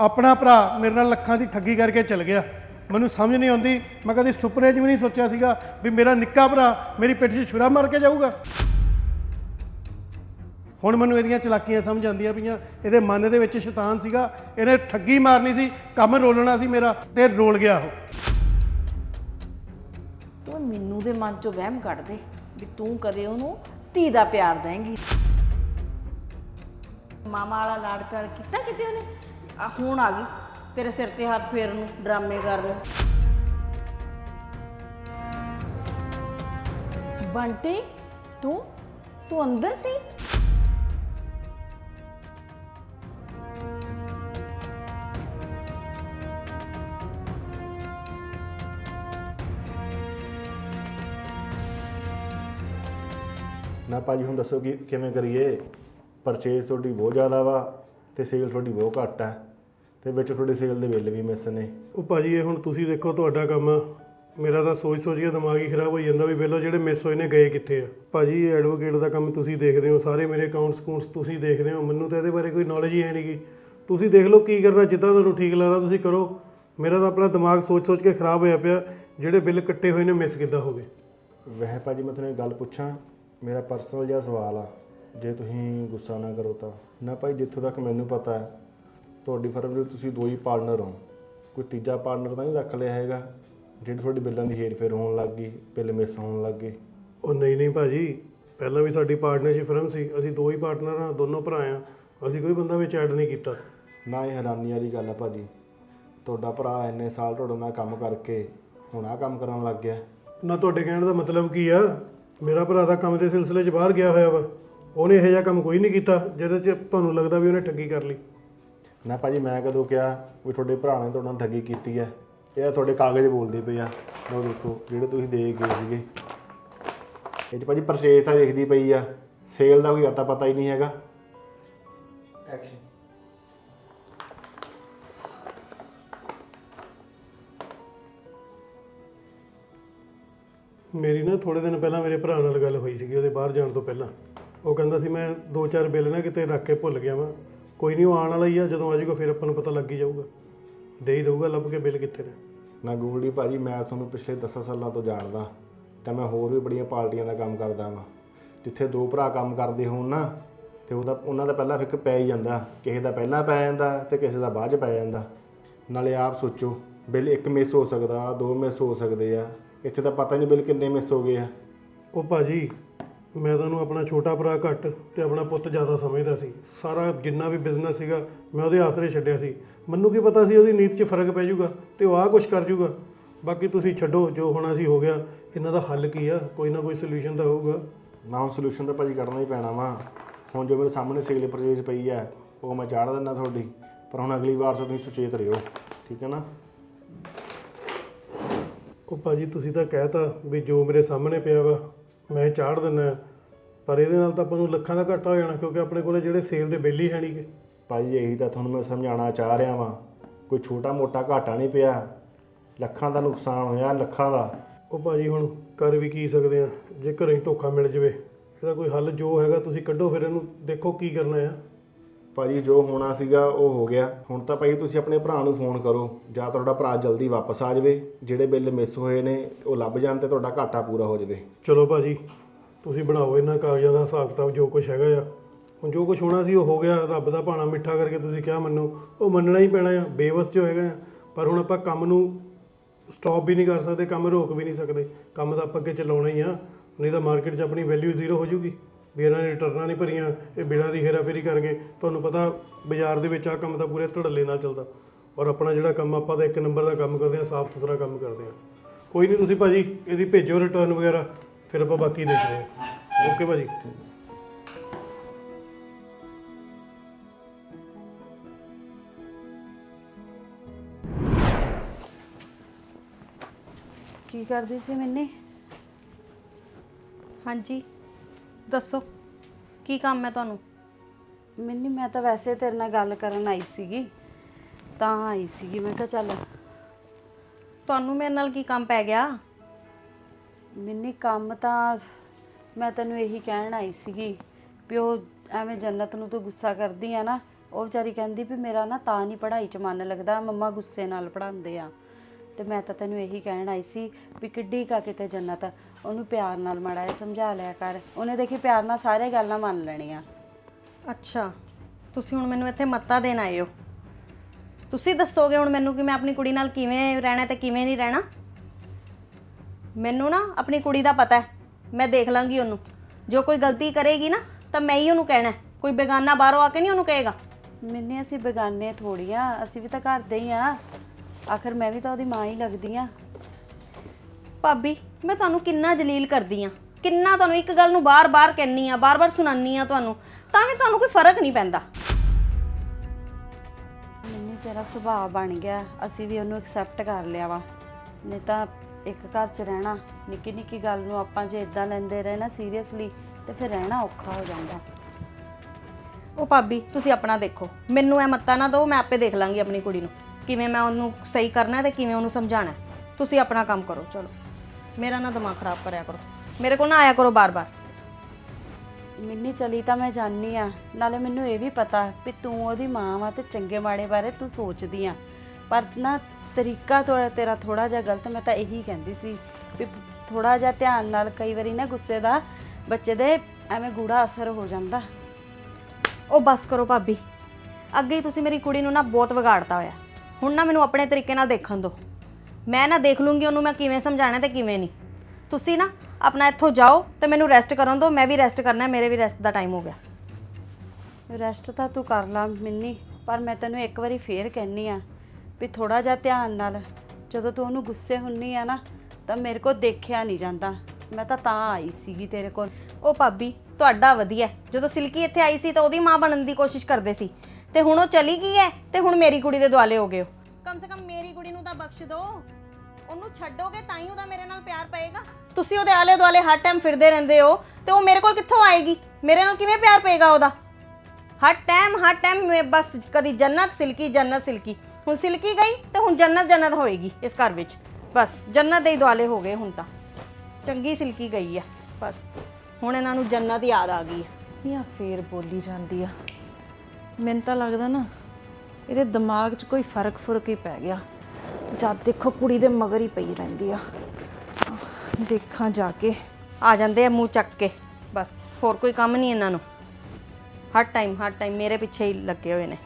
ਆਪਣਾ ਭਰਾ ਮੇਰੇ ਨਾਲ ਲੱਖਾਂ ਦੀ ਠੱਗੀ ਕਰਕੇ ਚਲ ਗਿਆ। ਮੈਨੂੰ ਸਮਝ ਨਹੀਂ ਆਉਂਦੀ। ਮੈਂ ਕਦੇ ਸੁਪਨੇ 'ਚ ਵੀ ਨਹੀਂ ਸੋਚਿਆ ਸੀਗਾ ਵੀ ਮੇਰਾ ਨਿੱਕਾ ਭਰਾ ਮੇਰੀ ਪਿੱਠ 'ਚ ਛੁਰਾ ਮਾਰ ਕੇ ਜਾਊਗਾ। ਹੁਣ ਮੈਨੂੰ ਇਹਦੀਆਂ ਚਲਾਕੀਆਂ ਸਮਝ ਆਉਂਦੀਆਂ ਪਈਆਂ। ਇਹਦੇ ਮਨ ਦੇ ਵਿੱਚ ਸ਼ੈਤਾਨ ਸੀਗਾ। ਇਹਨੇ ਠੱਗੀ ਮਾਰਨੀ ਸੀ, ਕੰਮ ਰੋਲਣਾ ਸੀ ਮੇਰਾ ਤੇ ਰੋਲ ਗਿਆ ਉਹ। ਤੂੰ ਮੈਨੂੰ ਦੇ ਮਨ ਚੋਂ ਵਹਿਮ ਕੱਢ ਦੇ ਵੀ ਤੂੰ ਕਦੇ ਉਹਨੂੰ ਧੀ ਦਾ ਪਿਆਰ ਦੇਂਗੀ। ਮਾਮਾ ਵਾਲਾ ਲਾਡ ਪਿਆਰ ਕੀਤਾ ਕਿਤੇ ਉਹਨੇ? ਆ ਹੁਣ ਆ ਗਈ। ਤੇਰੇ ਸਿਰ ਤੇ ਹੱਥ ਫੇਰਨ ਨੂੰ ਡਰਾਮੇ ਕਰਨ। ਨੂੰ ਬੰਟੀ, ਤੂੰ? ਤੂੰ ਅੰਦਰ ਸੀ? ਨਾ ਭਾਜੀ, ਹੁਣ ਦੱਸੋ ਕਿ ਕਿਵੇਂ ਕਰੀਏ? ਪਰਚੇਸ ਤੁਹਾਡੀ ਬਹੁਤ ਜ਼ਿਆਦਾ ਵਾ। ਤੇ ਸੇਲ ਤੁਹਾਡੀ ਬਹੁਤ ਘੱਟ ਹੈ ਤੇ ਵਿੱਚ ਤੁਹਾਡੇ ਸੇਲ ਦੇ ਬਿੱਲ ਵੀ ਮਿਸ ਨੇ। ਉਹ ਭਾਜੀ ਇਹ ਹੁਣ ਤੁਸੀਂ ਦੇਖੋ ਤੁਹਾਡਾ ਕੰਮ। ਆ ਮੇਰਾ ਤਾਂ ਸੋਚ ਸੋਚ ਕੇ ਦਿਮਾਗ ਹੀ ਖਰਾਬ ਹੋਈ ਜਾਂਦਾ ਵੀ ਵੇਲੋ ਜਿਹੜੇ ਮਿਸ ਹੋਏ ਨੇ ਗਏ ਕਿੱਥੇ ਆ। ਭਾਜੀ ਐਡਵੋਕੇਟ ਦਾ ਕੰਮ ਤੁਸੀਂ ਦੇਖਦੇ ਹੋ ਸਾਰੇ ਮੇਰੇ ਅਕਾਊਂਟਸ ਕੂੰਟਸ ਤੁਸੀਂ ਦੇਖਦੇ ਹੋ। ਮੈਨੂੰ ਤਾਂ ਇਹਦੇ ਬਾਰੇ ਕੋਈ ਨੌਲੇਜ ਹੀ ਹੈ ਨਹੀਂਗੀ ਤੁਸੀਂ ਦੇਖ ਲਓ ਕੀ ਕਰਨਾ ਜਿੱਦਾਂ ਤੁਹਾਨੂੰ ਠੀਕ ਲੱਗਦਾ ਤੁਸੀਂ ਕਰੋ। ਮੇਰਾ ਤਾਂ ਆਪਣਾ ਦਿਮਾਗ ਸੋਚ ਸੋਚ ਕੇ ਖਰਾਬ ਹੋਇਆ ਪਿਆ ਜਿਹੜੇ ਬਿੱਲ ਕੱਟੇ ਹੋਏ ਨੇ ਮਿਸ ਕਿੱਦਾਂ ਹੋ ਗਏ? ਵੈਸੇ ਭਾਜੀ ਮੈਂ ਤੁਹਾਨੂੰ ਇੱਕ ਗੱਲ ਪੁੱਛਾਂ। ਮੇਰਾ ਪਰਸਨਲ ਜਿਹਾ ਸਵਾਲ ਆ। ਜੇ ਤੁਸੀਂ ਗੁੱਸਾ ਨਾ ਕਰੋ ਤਾਂ। ਨਾ ਭਾਈ ਜਿੱਥੋਂ ਤੱਕ ਮੈਨੂੰ ਪਤਾ ਹੈ ਤੁਹਾਡੀ ਫਰਮ ਦੇ ਤੁਸੀਂ ਦੋ ਹੀ ਪਾਰਟਨਰ ਹੋ। ਕੋਈ ਤੀਜਾ ਪਾਰਟਨਰ ਤਾਂ ਨਹੀਂ ਰੱਖ ਲਿਆ ਹੈਗਾ ਜਿਹੜੀ ਤੁਹਾਡੀ ਬਿੱਲਾਂ ਦੀ ਹੇਰ ਫੇਰ ਹੋਣ ਲੱਗ ਗਈ ਬਿੱਲ ਮਿਸ ਹੋਣ ਲੱਗ ਗਏ। ਉਹ ਨਹੀਂ ਨਹੀਂ ਭਾਜੀ ਪਹਿਲਾਂ ਵੀ ਸਾਡੀ ਪਾਰਟਨਰਸ਼ਿਪ ਫਰਮ ਸੀ ਅਸੀਂ ਦੋ ਹੀ ਪਾਰਟਨਰ ਆ ਦੋਨੋਂ ਭਰਾ ਆ ਅਸੀਂ ਕੋਈ ਬੰਦਾ ਵਿੱਚ ਐਡ ਨਹੀਂ ਕੀਤਾ। ਨਾ ਇਹ ਹੈਰਾਨੀ ਵਾਲੀ ਗੱਲ ਆ ਭਾਜੀ। ਤੁਹਾਡਾ ਭਰਾ ਇੰਨੇ ਸਾਲ ਤੁਹਾਡੇ ਨਾਲ ਕੰਮ ਕਰਕੇ ਹੁਣ ਆਹ ਕੰਮ ਕਰਨ ਲੱਗ ਗਿਆ। ਨਾ ਤੁਹਾਡੇ ਕਹਿਣ ਦਾ ਮਤਲਬ ਕੀ ਆ? ਮੇਰਾ ਭਰਾ ਤਾਂ ਕੰਮ ਦੇ ਸਿਲਸਿਲੇ 'ਚ ਬਾਹਰ ਗਿਆ ਹੋਇਆ ਵਾ। ਉਹਨੇ ਇਹੋ ਜਿਹਾ ਕੰਮ ਕੋਈ ਨਹੀਂ ਕੀਤਾ ਜਿਹਦੇ 'ਚ ਤੁਹਾਨੂੰ ਲੱਗਦਾ ਵੀ ਉਹਨੇ ਠੱਗੀ ਕਰ ਲਈ। ਨਾ ਭਾਜੀ ਮੈਂ ਕਦੋਂ ਕਿਹਾ ਵੀ ਤੁਹਾਡੇ ਭਰਾ ਨੇ ਤੁਹਾਡੇ ਨਾਲ ਠੱਗੀ ਕੀਤੀ ਹੈ? ਇਹ ਤਾਂ ਤੁਹਾਡੇ ਕਾਗਜ਼ ਬੋਲਦੇ ਪਏ ਆ। ਉਹ ਦੇਖੋ ਜਿਹੜੇ ਤੁਸੀਂ ਦੇ ਕੇ ਗਏ ਸੀਗੇ। ਇਹ 'ਚ ਭਾਜੀ ਪਰਚੇਜ ਤਾਂ ਦੇਖਦੀ ਪਈ ਆ। ਸੇਲ ਦਾ ਕੋਈ ਅਤਾ ਪਤਾ ਹੀ ਨਹੀਂ ਹੈਗਾ। ਐਕਸ਼ਨ ਮੇਰੀ ਨਾ ਥੋੜੇ ਦਿਨ ਪਹਿਲਾਂ ਮੇਰੇ ਭਰਾ ਨਾਲ ਗੱਲ ਹੋਈ ਸੀਗੀ ਉਹਦੇ ਬਾਹਰ ਜਾਣ ਤੋਂ ਪਹਿਲਾਂ। ਉਹ ਕਹਿੰਦਾ ਸੀ ਮੈਂ ਦੋ ਚਾਰ ਬਿੱਲ ਨਾ ਕਿਤੇ ਰੱਖ ਕੇ ਭੁੱਲ ਗਿਆ ਵਾਂ। ਕੋਈ ਨਹੀਂ ਉਹ ਆਉਣ ਵਾਲਾ ਹੀ ਆ ਜਦੋਂ ਆ ਜਾਊਗਾ ਫਿਰ ਆਪਾਂ ਨੂੰ ਪਤਾ ਲੱਗ ਹੀ ਜਾਊਗਾ। ਦੇ ਹੀ ਦਊਗਾ ਲੱਭ ਕੇ ਬਿੱਲ ਕਿੱਥੇ ਨੇ। ਨਾ ਗੋਲਡੀ ਭਾਜੀ ਮੈਂ ਤੁਹਾਨੂੰ ਪਿਛਲੇ 10 ਸਾਲਾਂ ਤੋਂ ਜਾਣਦਾ ਤਾਂ ਮੈਂ ਹੋਰ ਵੀ ਬੜੀਆਂ ਪਾਰਟੀਆਂ ਦਾ ਕੰਮ ਕਰਦਾ ਵਾਂ। ਜਿੱਥੇ ਦੋ ਭਰਾ ਕੰਮ ਕਰਦੇ ਹੋਣ ਨਾ ਤੇ ਉਹਦਾ ਉਹਨਾਂ ਦਾ ਪਹਿਲਾਂ ਫਿੱਕ ਪੈ ਹੀ ਜਾਂਦਾ। ਕਿਸੇ ਦਾ ਪਹਿਲਾਂ ਪੈ ਜਾਂਦਾ ਤੇ ਕਿਸੇ ਦਾ ਬਾਅਦ ਚ ਪੈ ਜਾਂਦਾ। ਨਾਲੇ ਆਪ ਸੋਚੋ ਬਿੱਲ ਇੱਕ ਮਿਸ ਹੋ ਸਕਦਾ ਦੋ ਮਿਸ ਹੋ ਸਕਦੇ ਆ। ਇੱਥੇ ਤਾਂ ਪਤਾ ਨਹੀਂ ਬਿੱਲ ਕਿੰਨੇ ਮਿਸ ਹੋ ਗਏ ਆ। ਉਹ ਭਾਜੀ ਮੈਂ ਤੁਹਾਨੂੰ ਆਪਣਾ ਛੋਟਾ ਭਰਾ ਘੱਟ ਤੇ ਆਪਣਾ ਪੁੱਤ ਜ਼ਿਆਦਾ ਸਮਝਦਾ ਸੀ। ਸਾਰਾ ਜਿੰਨਾ ਵੀ ਬਿਜ਼ਨਸ ਸੀਗਾ ਮੈਂ ਉਹਦੇ ਆਸਰੇ ਛੱਡਿਆ ਸੀ। ਮੈਨੂੰ ਕੀ ਪਤਾ ਸੀ ਉਹਦੀ ਨੀਤ 'ਚ ਫ਼ਰਕ ਪੈ ਜਾਊਗਾ ਤੇ ਉਹ ਆਹ ਕੁਝ ਕਰ ਜਾਊਗਾ। ਬਾਕੀ ਤੁਸੀਂ ਛੱਡੋ ਜੋ ਹੋਣਾ ਸੀ ਹੋ ਗਿਆ। ਇਹਨਾਂ ਦਾ ਹੱਲ ਕੀ ਆ? ਕੋਈ ਨਾ ਕੋਈ ਸੋਲੂਸ਼ਨ ਤਾਂ ਹੋਊਗਾ। ਨਾ ਹੁਣ ਸੋਲੂਸ਼ਨ ਤਾਂ ਭਾਜੀ ਕੱਢਣਾ ਹੀ ਪੈਣਾ ਵਾ। ਹੁਣ ਜੋ ਮੇਰੇ ਸਾਹਮਣੇ ਸੇਲ ਪਰਚੇਜ ਪਈ ਹੈ ਉਹ ਮੈਂ ਚਾੜ ਦਿੰਦਾ ਤੁਹਾਡੀ। ਪਰ ਹੁਣ ਅਗਲੀ ਵਾਰ ਤੋਂ ਤੁਸੀਂ ਸੁਚੇਤ ਰਹੋ ਠੀਕ ਹੈ ਨਾ? ਉਹ ਭਾਜੀ ਤੁਸੀਂ ਤਾਂ ਕਹਿਤਾ ਵੀ ਜੋ ਮੇਰੇ ਸਾਹਮਣੇ ਪਿਆ ਵਾ ਮੈਂ ਚਾੜ ਦਿੰਦਾ ਪਰ ਇਹਦੇ ਨਾਲ ਤਾਂ ਆਪਾਂ ਨੂੰ ਲੱਖਾਂ ਦਾ ਘਾਟਾ ਹੋ ਜਾਣਾ ਕਿਉਂਕਿ ਆਪਣੇ ਕੋਲੇ ਜਿਹੜੇ ਸੇਲ ਦੇ ਬਿੱਲ ਹੀ ਹੈ ਨਹੀਂਗੇ। ਭਾਈ ਇਹੀ ਤਾਂ ਤੁਹਾਨੂੰ ਮੈਂ ਸਮਝਾਉਣਾ ਚਾਹ ਰਿਹਾ ਵਾਂ। ਕੋਈ ਛੋਟਾ ਮੋਟਾ ਘਾਟਾ ਨਹੀਂ ਪਿਆ। ਲੱਖਾਂ ਦਾ ਨੁਕਸਾਨ ਹੋਇਆ ਲੱਖਾਂ ਦਾ। ਉਹ ਭਾਜੀ ਹੁਣ ਕਰ ਵੀ ਕੀ ਸਕਦੇ ਆ? ਜੇ ਘਰੇ ਹੀ ਧੋਖਾ ਮਿਲ ਜਵੇ ਇਹਦਾ ਕੋਈ ਹੱਲ ਜੋ ਹੈਗਾ ਤੁਸੀਂ ਕੱਢੋ ਫਿਰ ਇਹਨੂੰ। ਦੇਖੋ ਕੀ ਕਰਨਾ ਆ। ਭਾਜੀ, ਜੋ ਹੋਣਾ ਸੀਗਾ, ਉਹ ਹੋ ਗਿਆ। ਹੁਣ ਤਾਂ ਭਾਈ ਤੁਸੀਂ ਆਪਣੇ ਭਰਾ ਨੂੰ ਫੋਨ ਕਰੋ। ਜਾਂ ਤੁਹਾਡਾ ਭਰਾ ਜਲਦੀ ਵਾਪਸ ਆ ਜਾਵੇ। ਜਿਹੜੇ ਬਿੱਲ ਮਿਸ ਹੋਏ ਨੇ, ਉਹ ਲੱਭ ਜਾਣ ਤੇ ਤੁਹਾਡਾ ਘਾਟਾ ਪੂਰਾ ਹੋ ਜਾਵੇ। ਚਲੋ ਭਾਜੀ, ਤੁਸੀਂ ਬਣਾਓ ਇਹਨਾਂ ਕਾਗਜ਼ਾਂ ਦਾ ਹਿਸਾਬ ਕਿਤਾਬ, ਜੋ ਕੁਝ ਹੈਗਾ ਆ। ਹੁਣ ਜੋ ਕੁਝ ਹੋਣਾ ਸੀ, ਉਹ ਹੋ ਗਿਆ। ਰੱਬ ਦਾ ਭਾਣਾ ਮਿੱਠਾ ਕਰਕੇ ਤੁਸੀਂ ਕਿਹਾ ਮੰਨੋ। ਉਹ ਮੰਨਣਾ ਹੀ ਪੈਣਾ ਆ। ਬੇਵਸ 'ਚ ਹੈਗਾ ਆ। ਪਰ ਹੁਣ ਆਪਾਂ ਕੰਮ ਨੂੰ ਸਟਾਪ ਵੀ ਨਹੀਂ ਕਰ ਸਕਦੇ, ਕੰਮ ਰੋਕ ਵੀ ਨਹੀਂ ਸਕਦੇ। ਕੰਮ ਤਾਂ ਆਪਾਂ ਅੱਗੇ ਚਲਾਉਣਾ ਹੀ ਆ। ਨਹੀਂ ਤਾਂ ਮਾਰਕੀਟ 'ਚ ਆਪਣੀ ਵੈਲਿਊ ਜ਼ੀਰੋ ਹੋ ਜਾਊਗੀ। ਵੀ ਇਹਨਾਂ ਨੇ ਰਿਟਰਨਾਂ ਨਹੀਂ ਭਰੀਆਂ, ਇਹ ਬਿਲਾਂ ਦੀ ਹੇਰਾਫੇਰੀ ਕਰਕੇ, ਤੁਹਾਨੂੰ ਪਤਾ ਬਾਜ਼ਾਰ ਦੇ ਵਿੱਚ ਆ ਕੰਮ ਤਾਂ ਪੂਰੇ ਧੜੱਲੇ ਨਾਲ ਚੱਲਦਾ। ਔਰ ਆਪਣਾ ਜਿਹੜਾ ਕੰਮ ਆਪਾਂ ਤਾਂ ਇੱਕ ਨੰਬਰ ਦਾ ਕੰਮ ਕਰਦੇ ਆ ਸਾਫ਼ ਸੁਥਰਾ ਕੰਮ ਕਰਦੇ ਆ ਕੋਈ ਨਹੀਂ ਤੁਸੀਂ ਭਾਜੀ, ਇਹਦੀ ਭੇਜੋ ਰਿਟਰਨ ਵਗੈਰਾ, ਫਿਰ ਆਪਾਂ ਬਾਕੀ ਦੇਖਦੇ ਆ ਓਕੇ ਭਾਜੀ। ਕੀ ਕਰਦੀ ਸੀ ਮੈਨੇ? ਹਾਂਜੀ। ਦੱਸੋ ਕੀ ਕੰਮ ਹੈ ਤੁਹਾਨੂੰ? ਮੈਨੀ ਮੈਂ ਤਾਂ ਵੈਸੇ ਤੇਰੇ ਨਾਲ ਗੱਲ ਕਰਨ ਆਈ ਸੀਗੀ ਤਾਂ ਆਈ ਸੀਗੀ ਮੈਂ ਕਿਹਾ ਚੱਲ। ਤੁਹਾਨੂੰ ਮੇਰੇ ਨਾਲ ਕੀ ਕੰਮ ਪੈ ਗਿਆ? ਮੈਨੀ ਕੰਮ ਤਾਂ ਮੈਂ ਤੈਨੂੰ ਇਹੀ ਕਹਿਣ ਆਈ ਸੀਗੀ ਵੀ ਉਹ ਐਵੇਂ ਜੰਨਤ ਨੂੰ ਤੂੰ ਗੁੱਸਾ ਕਰਦੀ ਆ ਨਾ ਉਹ ਵਿਚਾਰੀ ਕਹਿੰਦੀ ਵੀ ਮੇਰਾ ਨਾ ਤਾਂ ਨਹੀਂ ਪੜ੍ਹਾਈ 'ਚ ਮਨ ਲੱਗਦਾ ਮੰਮਾ ਗੁੱਸੇ ਨਾਲ ਪੜ੍ਹਾਉਂਦੇ ਆ। ਤੇ ਮੈਂ ਤਾਂ ਤੈਨੂੰ ਇਹੀ ਕਹਿਣ ਆਈ ਸੀ ਵੀ ਕਿੱਡੀ ਕਾ ਕਿਤੇ ਜੰਨਤ। ਉਹਨੂੰ ਪਿਆਰ ਨਾਲ ਮਾੜਾ ਜਿਹਾ ਸਮਝਾ ਲਿਆ ਕਰ। ਉਹਨੇ ਦੇਖੀ ਪਿਆਰ ਨਾਲ ਸਾਰੇ ਗੱਲਾਂ ਮੰਨ ਲੈਣੀਆਂ। ਅੱਛਾ। ਤੁਸੀਂ ਹੁਣ ਮੈਨੂੰ ਇੱਥੇ ਮੱਤਾ ਦੇਣ ਆਏ ਹੋ। ਤੁਸੀਂ ਦੱਸੋਗੇ ਹੁਣ ਮੈਨੂੰ ਕਿ ਮੈਂ ਆਪਣੀ ਕੁੜੀ ਨਾਲ ਕਿਵੇਂ ਰਹਿਣਾ ਤੇ ਕਿਵੇਂ ਨਹੀਂ ਰਹਿਣਾ? ਮੈਨੂੰ ਨਾ ਆਪਣੀ ਕੁੜੀ ਦਾ ਪਤਾ ਹੈ। ਮੈਂ ਦੇਖ ਲਾਂਗੀ ਉਹਨੂੰ। ਜੋ ਕੋਈ ਗਲਤੀ ਕਰੇਗੀ ਨਾ ਤਾਂ ਮੈਂ ਹੀ ਉਹਨੂੰ ਕਹਿਣਾ ਹੈ। ਕੋਈ ਬੇਗਾਨਾ ਬਾਹਰੋਂ ਆ ਕੇ ਨਹੀਂ ਉਹਨੂੰ ਕਹੇਗਾ? ਮੈਨੇ ਅਸੀਂ ਬੇਗਾਨੇ ਥੋੜੀਆਂ ਅਸੀਂ ਵੀ ਤਾਂ ਘਰ ਦੇ ਹੀ ਆ। ਆਖਰ ਮੈਂ ਵੀ ਤਾਂ ਉਹਦੀ ਮਾਂ ਹੀ ਲੱਗਦੀ ਆ। ਭਾਬੀ ਮੈਂ ਤੁਹਾਨੂੰ ਕਿੰਨਾ ਜਲੀਲ ਕਰਦੀ ਆ। ਕਿੰਨਾ ਤੁਹਾਨੂੰ ਇੱਕ ਗੱਲ ਨੂੰ ਬਾਰ-ਬਾਰ ਕਹਿਨੀ ਆ ਬਾਰ-ਬਾਰ ਸੁਣਾਨੀ ਆ ਤੁਹਾਨੂੰ ਤਾਂ ਵੀ ਤੁਹਾਨੂੰ ਕੋਈ ਫ਼ਰਕ ਨਹੀਂ ਪੈਂਦਾ। ਮੈਨੂੰ ਤੇਰਾ ਸੁਭਾਅ ਬਣ ਗਿਆ ਅਸੀਂ ਵੀ ਉਹਨੂੰ ਐਕਸੈਪਟ ਕਰ ਲਿਆ ਵਾ। ਨਹੀਂ ਤਾਂ ਇੱਕ ਘਰ 'ਚ ਰਹਿਣਾ ਨਿੱਕੀ ਨਿੱਕੀ ਗੱਲ ਨੂੰ ਆਪਾਂ ਜੇ ਇਦਾਂ ਲੈਂਦੇ ਰਹੇ ਨਾ ਸੀਰੀਅਸਲੀ ਤੇ ਫਿਰ ਰਹਿਣਾ ਔਖਾ ਹੋ ਜਾਂਦਾ। ਉਹ ਭਾਬੀ ਤੁਸੀਂ ਆਪਣਾ ਦੇਖੋ। ਮੈਨੂੰ ਇਹ ਮੱਤਾ ਨਾ ਦਿਓ ਮੈਂ ਆਪੇ ਦੇਖ ਲਾਂਗੀ ਆਪਣੀ ਕੁੜੀ ਨੂੰ। ਕਿਵੇਂ ਮੈਂ ਉਹਨੂੰ ਸਹੀ ਕਰਨਾ ਤੇ ਕਿਵੇਂ ਉਹਨੂੰ ਸਮਝਾਣਾ। ਤੁਸੀਂ ਆਪਣਾ ਕੰਮ ਕਰੋ ਚਲੋ। ਮੇਰਾ ਨਾ ਦਿਮਾਗ ਖਰਾਬ ਕਰਿਆ ਕਰੋ। ਮੇਰੇ ਕੋਲ ਨਾ ਆਇਆ ਕਰੋ ਬਾਰ-ਬਾਰ। ਮਿੰਨੀ ਚਲੀ ਤਾਂ ਮੈਂ ਜਾਣੀ ਆ। ਨਾਲੇ ਮੈਨੂੰ ਇਹ ਵੀ ਪਤਾ ਵੀ ਤੂੰ ਉਹਦੀ ਮਾਂ ਵਾ ਤੇ ਚੰਗੇ ਮਾੜੇ ਬਾਰੇ ਤੂੰ ਸੋਚਦੀ ਆ। ਪਰ ਨਾ ਤਰੀਕਾ ਥੋੜਾ ਤੇਰਾ ਥੋੜਾ ਜਿਹਾ ਗਲਤ ਮੈਂ ਤਾਂ ਇਹੀ ਕਹਿੰਦੀ ਸੀ ਵੀ ਥੋੜਾ ਜਿਹਾ ਧਿਆਨ ਨਾਲ ਕਈ ਵਾਰੀ ਨਾ ਗੁੱਸੇ ਦਾ ਬੱਚੇ ਦੇ ਐਵੇਂ ਗੂੜਾ ਅਸਰ ਹੋ ਜਾਂਦਾ। ਉਹ ਬਸ ਕਰੋ ਭਾਬੀ। ਅੱਗੇ ਹੀ ਤੁਸੀਂ ਮੇਰੀ ਕੁੜੀ ਨੂੰ ਨਾ ਬਹੁਤ ਵਿਗਾੜਤਾ ਹੋਇਆ। ਹੁਣ ਨਾ ਮੈਨੂੰ ਆਪਣੇ ਤਰੀਕੇ ਨਾਲ ਦੇਖਣ ਦਿਓ। ਮੈਂ ਨਾ ਦੇਖ ਲੂੰਗੀ ਉਹਨੂੰ ਮੈਂ ਕਿਵੇਂ ਸਮਝਾਣਾ ਤੇ ਕਿਵੇਂ ਨਹੀਂ। ਤੁਸੀਂ ਨਾ ਆਪਣਾ ਇੱਥੋਂ ਜਾਓ ਤੇ ਮੈਨੂੰ ਰੈਸਟ ਕਰਨ ਦਿਓ ਮੈਂ ਵੀ ਰੈਸਟ ਕਰਨਾ ਮੇਰੇ ਵੀ ਰੈਸਟ ਦਾ ਟਾਈਮ ਹੋ ਗਿਆ। ਰੈਸਟ ਤਾਂ ਤੂੰ ਕਰ ਲਾ ਮਿੰਨੀ ਪਰ ਮੈਂ ਤੈਨੂੰ ਇੱਕ ਵਾਰੀ ਫੇਰ ਕਹਿਨੀ ਆ ਵੀ ਥੋੜਾ ਜਿਹਾ ਧਿਆਨ ਨਾਲ ਜਦੋਂ ਤੂੰ ਉਹਨੂੰ ਗੁੱਸੇ ਹੁੰਨੀ ਆ ਨਾ ਤਾਂ ਮੇਰੇ ਕੋਲ ਦੇਖਿਆ ਨਹੀਂ ਜਾਂਦਾ। ਮੈਂ ਤਾਂ ਤਾਂ ਆਈ ਸੀਗੀ ਤੇਰੇ ਕੋਲ। ਉਹ ਭਾਬੀ ਤੁਹਾਡਾ ਵਧੀਆ ਹੈ। ਜਦੋਂ ਸਿਲਕੀ ਇੱਥੇ ਆਈ ਸੀ ਤਾਂ ਉਹਦੀ ਮਾਂ ਬਣਨ ਦੀ ਕੋਸ਼ਿਸ਼ ਕਰਦੇ ਸੀ। ਤੇ ਹੁਣ ਉਹ ਚਲੀ ਗਈ ਹੈ ਤੇ ਹੁਣ ਮੇਰੀ ਕੁੜੀ ਦੇ ਦੁਆਲੇ ਹੋ ਗਏ ਹੋ। ਕਮ ਸੇ ਕਮ ਮੇਰੀ ਕੁੜੀ ਨੂੰ ਬਖਸ਼ ਦਿਓ ਉਹਨੂੰ ਛੱਡੋਗੇ ਤਾਂ ਹੀ ਉਹਦਾ ਮੇਰੇ ਨਾਲ ਪਿਆਰ ਪਏਗਾ। ਤੁਸੀਂ ਉਹਦੇ ਆਲੇ ਦੁਆਲੇ ਹਰ ਟਾਈਮ ਫਿਰਦੇ ਰਹਿੰਦੇ ਹੋ ਤੇ ਉਹ ਮੇਰੇ ਕੋਲ ਕਿੱਥੋਂ ਆਏਗੀ? ਮੇਰੇ ਨਾਲ ਕਿਵੇਂ ਪਿਆਰ ਪਏਗਾ ਉਹਦਾ? ਹਰ ਟਾਈਮ ਹਰ ਟਾਈਮ ਬਸ ਕਦੀ ਜੰਨਤ ਸਿਲਕੀ ਜੰਨਤ ਸਿਲਕੀ। ਹੁਣ ਸਿਲਕੀ ਗਈ ਤੇ ਹੁਣ ਜੰਨਤ ਜੰਨਤ ਹੋਏਗੀ ਇਸ ਘਰ ਵਿੱਚ। ਬਸ, ਜੰਨਤ ਦੇ ਹੀ ਦੁਆਲੇ ਹੋ ਗਏ ਹੁਣ ਤਾਂ। ਚੰਗੀ ਸਿਲਕੀ ਗਈ ਆ, ਬਸ। ਹੁਣ ਇਹਨਾਂ ਨੂੰ ਜੰਨਤ ਯਾਦ ਆ ਗਈ ਹੈ ਫੇਰ ਬੋਲੀ ਜਾਂਦੀ ਆ। ਮੈਨੂੰ ਤਾਂ ਲੱਗਦਾ ਨਾ, ਇਹਦੇ ਦਿਮਾਗ 'ਚ ਕੋਈ ਫ਼ਰਕ ਫੁਰਕ ਹੀ ਪੈ ਗਿਆ। ਜਦ ਦੇਖੋ ਕੁੜੀ ਦੇ ਮਗਰ ਹੀ ਪਈ ਰਹਿੰਦੀ ਆ। ਦੇਖਾਂ ਜਾ ਕੇ। ਆ ਜਾਂਦੇ ਆ ਮੂੰਹ ਚੱਕ ਕੇ। ਬਸ, ਹੋਰ ਕੋਈ ਕੰਮ ਨਹੀਂ ਇਹਨਾਂ ਨੂੰ। ਹਰ ਟਾਈਮ ਹਰ ਟਾਈਮ ਮੇਰੇ ਪਿੱਛੇ ਹੀ ਲੱਗੇ ਹੋਏ ਨੇ।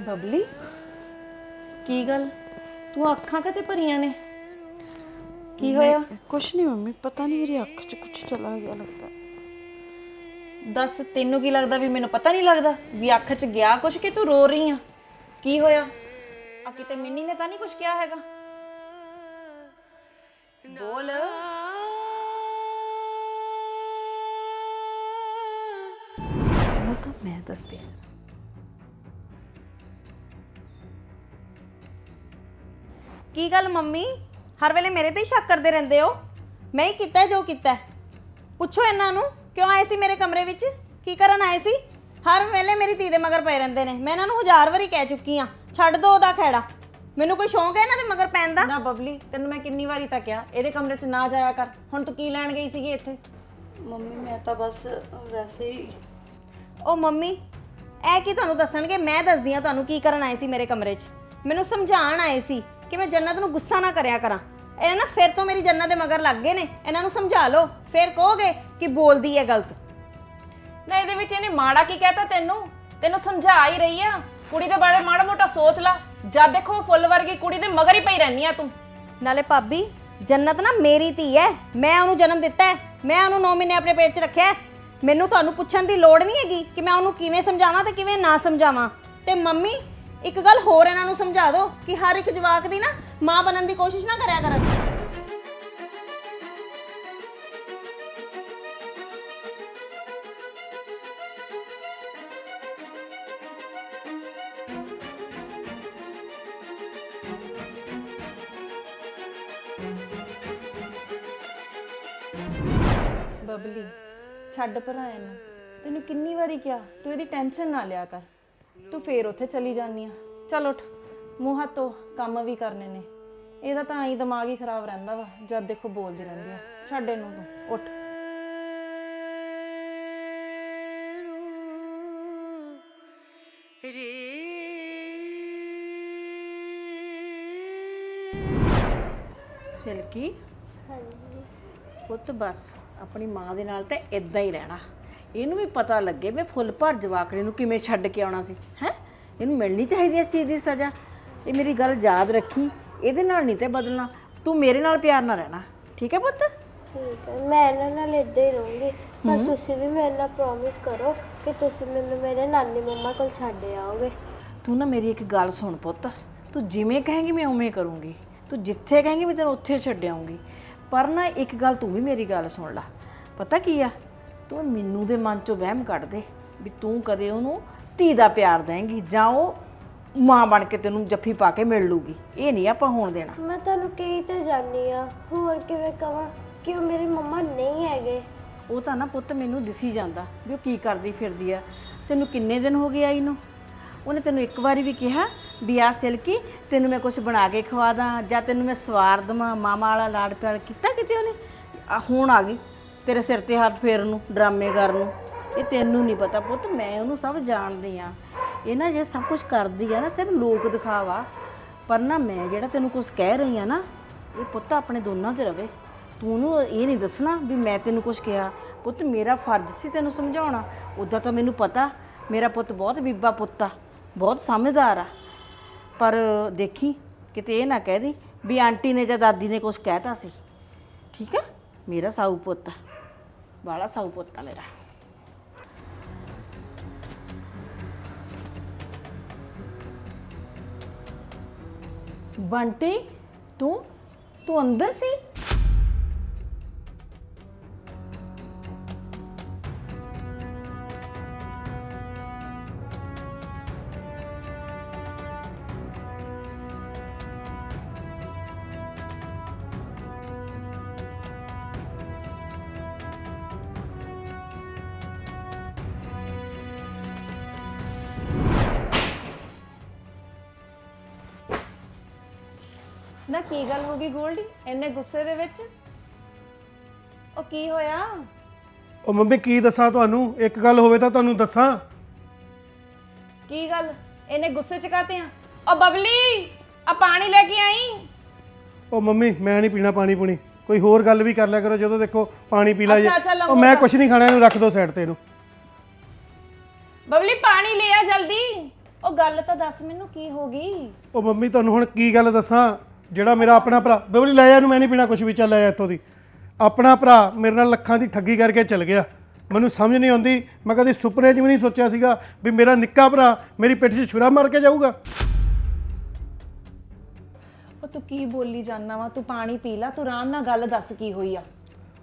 ਬਬਲੀ, ਕੀ ਗੱਲ? ਤੂੰ ਅੱਖਾਂ ਕਦੇ ਭਰੀਆਂ ਨੇ? ਕੀ ਹੋਇਆ? ਕੁਛ ਨਹੀਂ ਮੰਮੀ ਪਤਾ ਨਹੀਂ ਮੇਰੀ ਅੱਖ 'ਚ ਕੁਝ ਚਲਾ ਗਿਆ ਲੱਗਦਾ। ਦੱਸ ਤੈਨੂੰ ਕੀ ਲੱਗਦਾ ਵੀ ਮੈਨੂੰ ਪਤਾ ਨਹੀਂ ਲੱਗਦਾ? ਵੀ ਅੱਖ 'ਚ ਗਿਆ ਕੁਛ ਕਿ ਤੂੰ ਰੋ ਰਹੀ ਆ? ਕੀ ਹੋਇਆ? ਆ ਕਿਤੇ ਮਿੰਨੀ ਨੇ ਤਾਂ ਨਹੀਂ ਕੁਛ ਕਿਹਾ ਹੈਗਾ? ਬੋਲ। ਉਹ ਤਾਂ ਮੈਂ ਦੱਸਦੀ ਹਾਂ। ਕੀ ਗੱਲ ਮੰਮੀ? ਹਰ ਵੇਲੇ ਮੇਰੇ ਤੇ ਹੀ ਸ਼ੱਕ ਕਰਦੇ ਰਹਿੰਦੇ ਹੋ? ਮੈਂ ਹੀ ਕੀਤਾ ਹੈ ਜੋ ਕੀਤਾ ਹੈ। ਪੁੱਛੋ ਇਹਨਾਂ ਨੂੰ ਕਿਉਂ ਆਏ ਸੀ ਮੇਰੇ ਕਮਰੇ ਵਿੱਚ? ਕੀ ਕਰਨ ਆਏ ਸੀ? ਹਰ ਵੇਲੇ ਮੇਰੀ ਧੀ ਦੇ ਮਗਰ ਪਏ ਰਹਿੰਦੇ ਨੇ। ਮੈਂ ਇਹਨਾਂ ਨੂੰ ਹਜ਼ਾਰ ਵਾਰੀ ਕਹਿ ਚੁੱਕੀ ਆ ਛੱਡ ਦੋ ਉਹਦਾ ਖੈੜਾ ਮੈਨੂੰ ਕੋਈ ਸ਼ੌਂਕ ਹੈ ਇਹਨਾਂ ਦੇ ਮਗਰ ਪੈਣ ਦਾ? ਨਾ ਬਬਲੀ ਤੈਨੂੰ ਮੈਂ ਕਿੰਨੀ ਵਾਰੀ ਤਾਂ ਕਿਹਾ ਇਹਦੇ ਕਮਰੇ 'ਚ ਨਾ ਜਾਇਆ ਕਰ। ਹੁਣ ਤੂੰ ਕੀ ਲੈਣ ਗਈ ਸੀਗੀ ਇੱਥੇ? ਮੰਮੀ ਮੈਂ ਤਾਂ ਬਸ ਵੈਸੇ ਹੀ ਉਹ ਮੰਮੀ ਇਹ ਕੀ ਤੁਹਾਨੂੰ ਦੱਸਣਗੇ? ਮੈਂ ਦੱਸਦੀ ਆ ਤੁਹਾਨੂੰ ਕੀ ਕਰਨ ਆਏ ਸੀ ਮੇਰੇ ਕਮਰੇ 'ਚ। ਮੈਨੂੰ ਸਮਝਾਉਣ ਆਏ ਸੀ ਕਿ ਮੈਂ ਜੰਨਤ ਨੂੰ ਗੁੱਸਾ ਨਾ ਕਰਿਆ ਕਰਾਂ। ਇਹ ਨਾ ਫਿਰ ਤੋਂ ਮੇਰੀ ਜੰਨਤ ਦੇ ਮਗਰ ਲੱਗ ਗਏ ਨੇ। ਇਹਨਾਂ ਨੂੰ ਸਮਝਾ ਲਓ। ਫਿਰ ਕਹੋਗੇ ਕਿ ਬੋਲਦੀ ਹੈ ਗਲਤ। ਨਾ ਇਹਦੇ ਵਿੱਚ ਇਹਨੇ ਮਾੜਾ ਕੀ ਕਹਿਤਾ ਤੈਨੂੰ? ਤੈਨੂੰ ਸਮਝਾ ਹੀ ਰਹੀ ਆ। ਕੁੜੀ ਦੇ ਬਾਰੇ ਮਾੜਾ ਮੋਟਾ ਸੋਚ ਲਾ। ਜਦ ਦੇਖੋ ਫੁੱਲ ਵਰਗੀ ਕੁੜੀ ਦੇ ਮਗਰ ਹੀ ਪਈ ਰਹਿਨੀ ਆ ਤੂੰ। ਨਾਲੇ ਭਾਬੀ ਜੰਨਤ ਨਾ ਮੇਰੀ ਧੀ ਹੈ। ਮੈਂ ਉਹਨੂੰ ਜਨਮ ਦਿੱਤਾ ਹੈ। ਮੈਂ ਉਹਨੂੰ 9 ਮਹੀਨੇ ਆਪਣੇ ਪੇਟ 'ਚ ਰੱਖਿਆ ਹੈ। ਮੈਨੂੰ ਤੁਹਾਨੂੰ ਪੁੱਛਣ ਦੀ ਲੋੜ ਨਹੀਂ ਹੈਗੀ ਕਿ ਮੈਂ ਉਹਨੂੰ ਕਿਵੇਂ ਸਮਝਾਵਾਂ ਤੇ ਕਿਵੇਂ ਨਾ ਸਮਝਾਵਾਂ। ਤੇ ਮੰਮੀ ਇੱਕ ਗੱਲ ਹੋਰ ਇਹਨਾਂ ਨੂੰ ਸਮਝਾ ਦਿਓ ਕਿ ਹਰ ਇੱਕ ਜਵਾਕ ਦੀ ਨਾ ਮਾਂ ਬਣਨ ਦੀ ਕੋਸ਼ਿਸ਼ ਨਾ ਕਰਿਆ ਕਰਨ। ਬਬਲੀ, ਛੱਡ ਭਰਾ ਇਹਨੂੰ। ਤੈਨੂੰ ਕਿੰਨੀ ਵਾਰੀ ਕਿਹਾ, ਤੂੰ ਇਹਦੀ ਟੈਨਸ਼ਨ ਨਾ ਲਿਆ ਕਰ। ਤੂੰ ਫੇਰ ਉੱਥੇ ਚਲੀ ਜਾਨੀ ਆ। ਚਲ ਉੱਠ। ਮੂੰਹ ਹੱਥ ਧੋ ਕੰਮ ਵੀ ਕਰਨੇ ਨੇ। ਇਹਦਾ ਤਾਂ ਐਂ ਦਿਮਾਗ ਹੀ ਖਰਾਬ ਰਹਿੰਦਾ ਵਾ ਜਦ ਦੇਖੋ ਬੋਲਦੀ ਰਹਿੰਦੀ ਆ। ਛੱਡ ਇਹਨੂੰ ਤੂੰ ਉੱਠ। ਸਿਲਕੀ? ਪੁੱਤ ਬਸ ਆਪਣੀ ਮਾਂ ਦੇ ਨਾਲ ਤਾਂ ਇਦਾਂ ਹੀ ਰਹਿਣਾ। ਇਹਨੂੰ ਵੀ ਪਤਾ ਲੱਗੇ ਵੀ ਫੁੱਲ ਭਰ ਜਵਾਕੜੇ ਨੂੰ ਕਿਵੇਂ ਛੱਡ ਕੇ ਆਉਣਾ ਸੀ ਹੈ? ਇਹਨੂੰ ਮਿਲਣੀ ਚਾਹੀਦੀ ਇਸ ਚੀਜ਼ ਦੀ ਸਜ਼ਾ। ਇਹ ਮੇਰੀ ਗੱਲ ਯਾਦ ਰੱਖੀ ਇਹਦੇ ਨਾਲ ਨਹੀਂ ਤੇ ਬਦਲਣਾ। ਤੂੰ ਮੇਰੇ ਨਾਲ ਪਿਆਰ ਨਾਲ ਰਹਿਣਾ ਠੀਕ ਹੈ ਪੁੱਤ? ਠੀਕ ਹੈ ਮੈਂ ਇਹਨਾਂ ਨਾਲ ਇੱਦਾਂ ਹੀ ਰਹੂੰਗੀ। ਪਰ ਤੁਸੀਂ ਵੀ ਮੇਰੇ ਨਾਲ ਪ੍ਰੋਮਿਸ ਕਰੋ ਕਿ ਤੁਸੀਂ ਮੈਨੂੰ ਮੇਰੇ ਨਾਨੀ ਮੰਮਾ ਕੋਲ ਛੱਡ ਆਓਗੇ। ਤੂੰ ਨਾ ਮੇਰੀ ਇੱਕ ਗੱਲ ਸੁਣ ਪੁੱਤ। ਤੂੰ ਜਿਵੇਂ ਕਹੇਂਗੀ ਮੈਂ ਉਵੇਂ ਕਰੂੰਗੀ। ਤੂੰ ਜਿੱਥੇ ਕਹੇਂਗੀ ਮੈਂ ਤੈਨੂੰ ਉੱਥੇ ਛੱਡ ਆਉਂਗੀ ਪਰ ਨਾ ਇੱਕ ਗੱਲ ਤੂੰ ਵੀ ਮੇਰੀ ਗੱਲ ਸੁਣ ਲੈ। ਪਤਾ ਕੀ ਆ? ਤੂੰ ਮੈਨੂੰ ਦੇ ਮਨ ਚੋਂ ਵਹਿਮ ਕੱਢ ਦੇ ਵੀ ਤੂੰ ਕਦੇ ਉਹਨੂੰ ਧੀ ਦਾ ਪਿਆਰ ਦੇਂਗੀ ਜਾਂ ਉਹ ਮਾਂ ਬਣ ਕੇ ਤੈਨੂੰ ਜੱਫੀ ਪਾ ਕੇ ਮਿਲ ਲੂਗੀ। ਇਹ ਨਹੀਂ ਆਪਾਂ ਹੋਣ ਦੇਣਾ। ਮੈਂ ਤੁਹਾਨੂੰ ਕਹੀ ਤੇ ਜਾਨੀ ਆ ਹੋਰ ਕਿਵੇਂ ਕਵਾਂ ਕਿ ਉਹ ਮੇਰੀ ਮੰਮਾ ਨਹੀਂ ਹੈਗੇ। ਉਹ ਤਾਂ ਨਾ ਪੁੱਤ ਮੈਨੂੰ ਦਿਸੀ ਜਾਂਦਾ ਵੀ ਉਹ ਕੀ ਕਰਦੀ ਫਿਰਦੀ ਆ। ਤੈਨੂੰ ਕਿੰਨੇ ਦਿਨ ਹੋ ਗਏ ਆਈ ਨੂੰ? ਉਹਨੇ ਤੈਨੂੰ ਇੱਕ ਵਾਰੀ ਵੀ ਕਿਹਾ ਵੀ ਆ ਸਿਲਕੀ ਤੈਨੂੰ ਮੈਂ ਕੁਝ ਬਣਾ ਕੇ ਖਵਾ ਦਾਂ ਜਾਂ ਤੈਨੂੰ ਮੈਂ ਸਵਾਰ ਦਵਾਂ ਮਾਮਾ ਵਾਲਾ ਲਾੜ ਪਿਆਰ ਕੀਤਾ ਕਿਤੇ ਉਹਨੇ? ਆ ਹੁਣ ਆ ਗਈ। ਤੇਰੇ ਸਿਰ ਤੇ ਹੱਥ ਫੇਰਨ ਨੂੰ ਡਰਾਮੇ ਕਰਨ। ਨੂੰ ਇਹ ਤੈਨੂੰ ਨਹੀਂ ਪਤਾ ਪੁੱਤ, ਮੈਂ ਉਹਨੂੰ ਸਭ ਜਾਣਦੀ ਆ ਇਹ ਨਾ ਜੇ ਸਭ ਕੁਝ ਕਰਦੀ ਆ ਨਾ, ਸਿਰਫ ਲੋਕ ਦਿਖਾਵਾ। ਪਰ ਨਾ ਮੈਂ ਜਿਹੜਾ ਤੈਨੂੰ ਕੁਝ ਕਹਿ ਰਹੀ ਆ ਨਾ, ਇਹ ਪੁੱਤ ਆਪਣੇ ਦੋਨਾਂ 'ਚ ਰਵੇ। ਤੂੰ ਉਹਨੂੰ ਇਹ ਨਹੀਂ ਦੱਸਣਾ ਵੀ ਮੈਂ ਤੈਨੂੰ ਕੁਝ ਕਿਹਾ। ਪੁੱਤ, ਮੇਰਾ ਫਰਜ਼ ਸੀ ਤੈਨੂੰ ਸਮਝਾਉਣਾ। ਉਦਾਂ ਤਾਂ ਮੈਨੂੰ ਪਤਾ, ਮੇਰਾ ਪੁੱਤ ਬਹੁਤ ਬੀਬਾ ਪੁੱਤ ਆ, ਬਹੁਤ ਸਮਝਦਾਰ ਆ। ਪਰ ਦੇਖੀ, ਕਿਤੇ ਇਹ ਨਾ ਕਹਿ ਦੀ ਵੀ ਆਂਟੀ ਨੇ ਜਾਂ ਦਾਦੀ ਨੇ ਕੁਝ ਕਹਿਤਾ ਸੀ। ਠੀਕ ਆ? ਮੇਰਾ ਸਾਊ ਪੁੱਤ ਆ। ਬਾਲਾ ਸਾਊ ਪੁੱਤ ਆ ਮੇਰਾ ਬੰਟੀ ਤੂੰ ਤੂੰ ਅੰਦਰ ਸੀ ਨਾ ਕੀ ਗੱਲ ਹੋ ਗਈ ਗੋਲਡੀ? ਇੰਨੇ ਗੁੱਸੇ ਦੇ ਵਿੱਚ? ਉਹ ਕੀ ਹੋਇਆ? ਉਹ ਮੰਮੀ ਕੀ ਦੱਸਾਂ ਤੁਹਾਨੂੰ? ਇੱਕ ਗੱਲ ਹੋਵੇ ਤਾਂ ਤੁਹਾਨੂੰ ਦੱਸਾਂ। ਕੀ ਗੱਲ? ਇਹਨੇ ਗੁੱਸੇ ਚ ਕਾਤੇ ਆ? ਉਹ ਬਬਲੀ ਆ ਪਾਣੀ ਲੈ ਕੇ ਆਈ। ਉਹ ਮੰਮੀ ਮੈਂ ਨਹੀਂ ਪੀਣਾ ਪਾਣੀ ਪੂਣੀ। ਕੋਈ ਹੋਰ ਗੱਲ ਵੀ ਕਰ ਲਿਆ ਕਰੋ ਜਦੋਂ ਦੇਖੋ ਪਾਣੀ ਪੀ ਲਾ ਜੇ। ਅੱਛਾ, ਅੱਛਾ, ਲੰਘੋ ਉਹ ਮੈਂ। ਕੁਛ ਨਹੀਂ ਖਾਣਾ ਇਹਨੂੰ ਰੱਖ ਦਿਓ ਸਾਈਡ ਤੇ ਇਹਨੂੰ। ਬਬਲੀ ਪਾਣੀ ਲੈ ਆ ਜਲਦੀ। ਉਹ ਗੱਲ ਤਾਂ ਦੱਸ ਮੈਨੂੰ ਕੀ ਹੋ ਗਈ? ਉਹ ਮੰਮੀ ਤੁਹਾਨੂੰ ਹੁਣ ਕੀ ਗੱਲ ਦੱਸਾਂ? ਜਿਹੜਾ ਮੇਰਾ ਆਪਣਾ ਭਰਾ ਬਬਲੀ ਲੈ ਜਾ ਇਹਨੂੰ ਮੈਂ ਨਹੀਂ ਪੀਣਾ ਕੁਛ ਵੀ ਚੱਲ ਆ ਇੱਥੋਂ ਦੀ। ਆਪਣਾ ਭਰਾ ਮੇਰੇ ਨਾਲ ਲੱਖਾਂ ਦੀ ਠੱਗੀ ਕਰਕੇ ਚਲ ਗਿਆ। ਮੈਨੂੰ ਸਮਝ ਨਹੀਂ ਆਉਂਦੀ ਮੈਂ ਕਦੇ ਸੁਪਨੇ 'ਚ ਵੀ ਨਹੀਂ ਸੋਚਿਆ ਸੀਗਾ ਵੀ ਮੇਰਾ ਨਿੱਕਾ ਭਰਾ ਮੇਰੀ ਪਿੱਠ 'ਚ ਛੁਰਾ ਮਾਰ ਕੇ ਜਾਊਗਾ। ਉਹ ਤੂੰ ਕੀ ਬੋਲੀ ਜਾਂਦਾ ਵਾ? ਤੂੰ ਪਾਣੀ ਪੀ ਲਾ ਤੂੰ ਆਰਾਮ ਨਾਲ ਗੱਲ ਦੱਸ ਕੀ ਹੋਈ ਆ।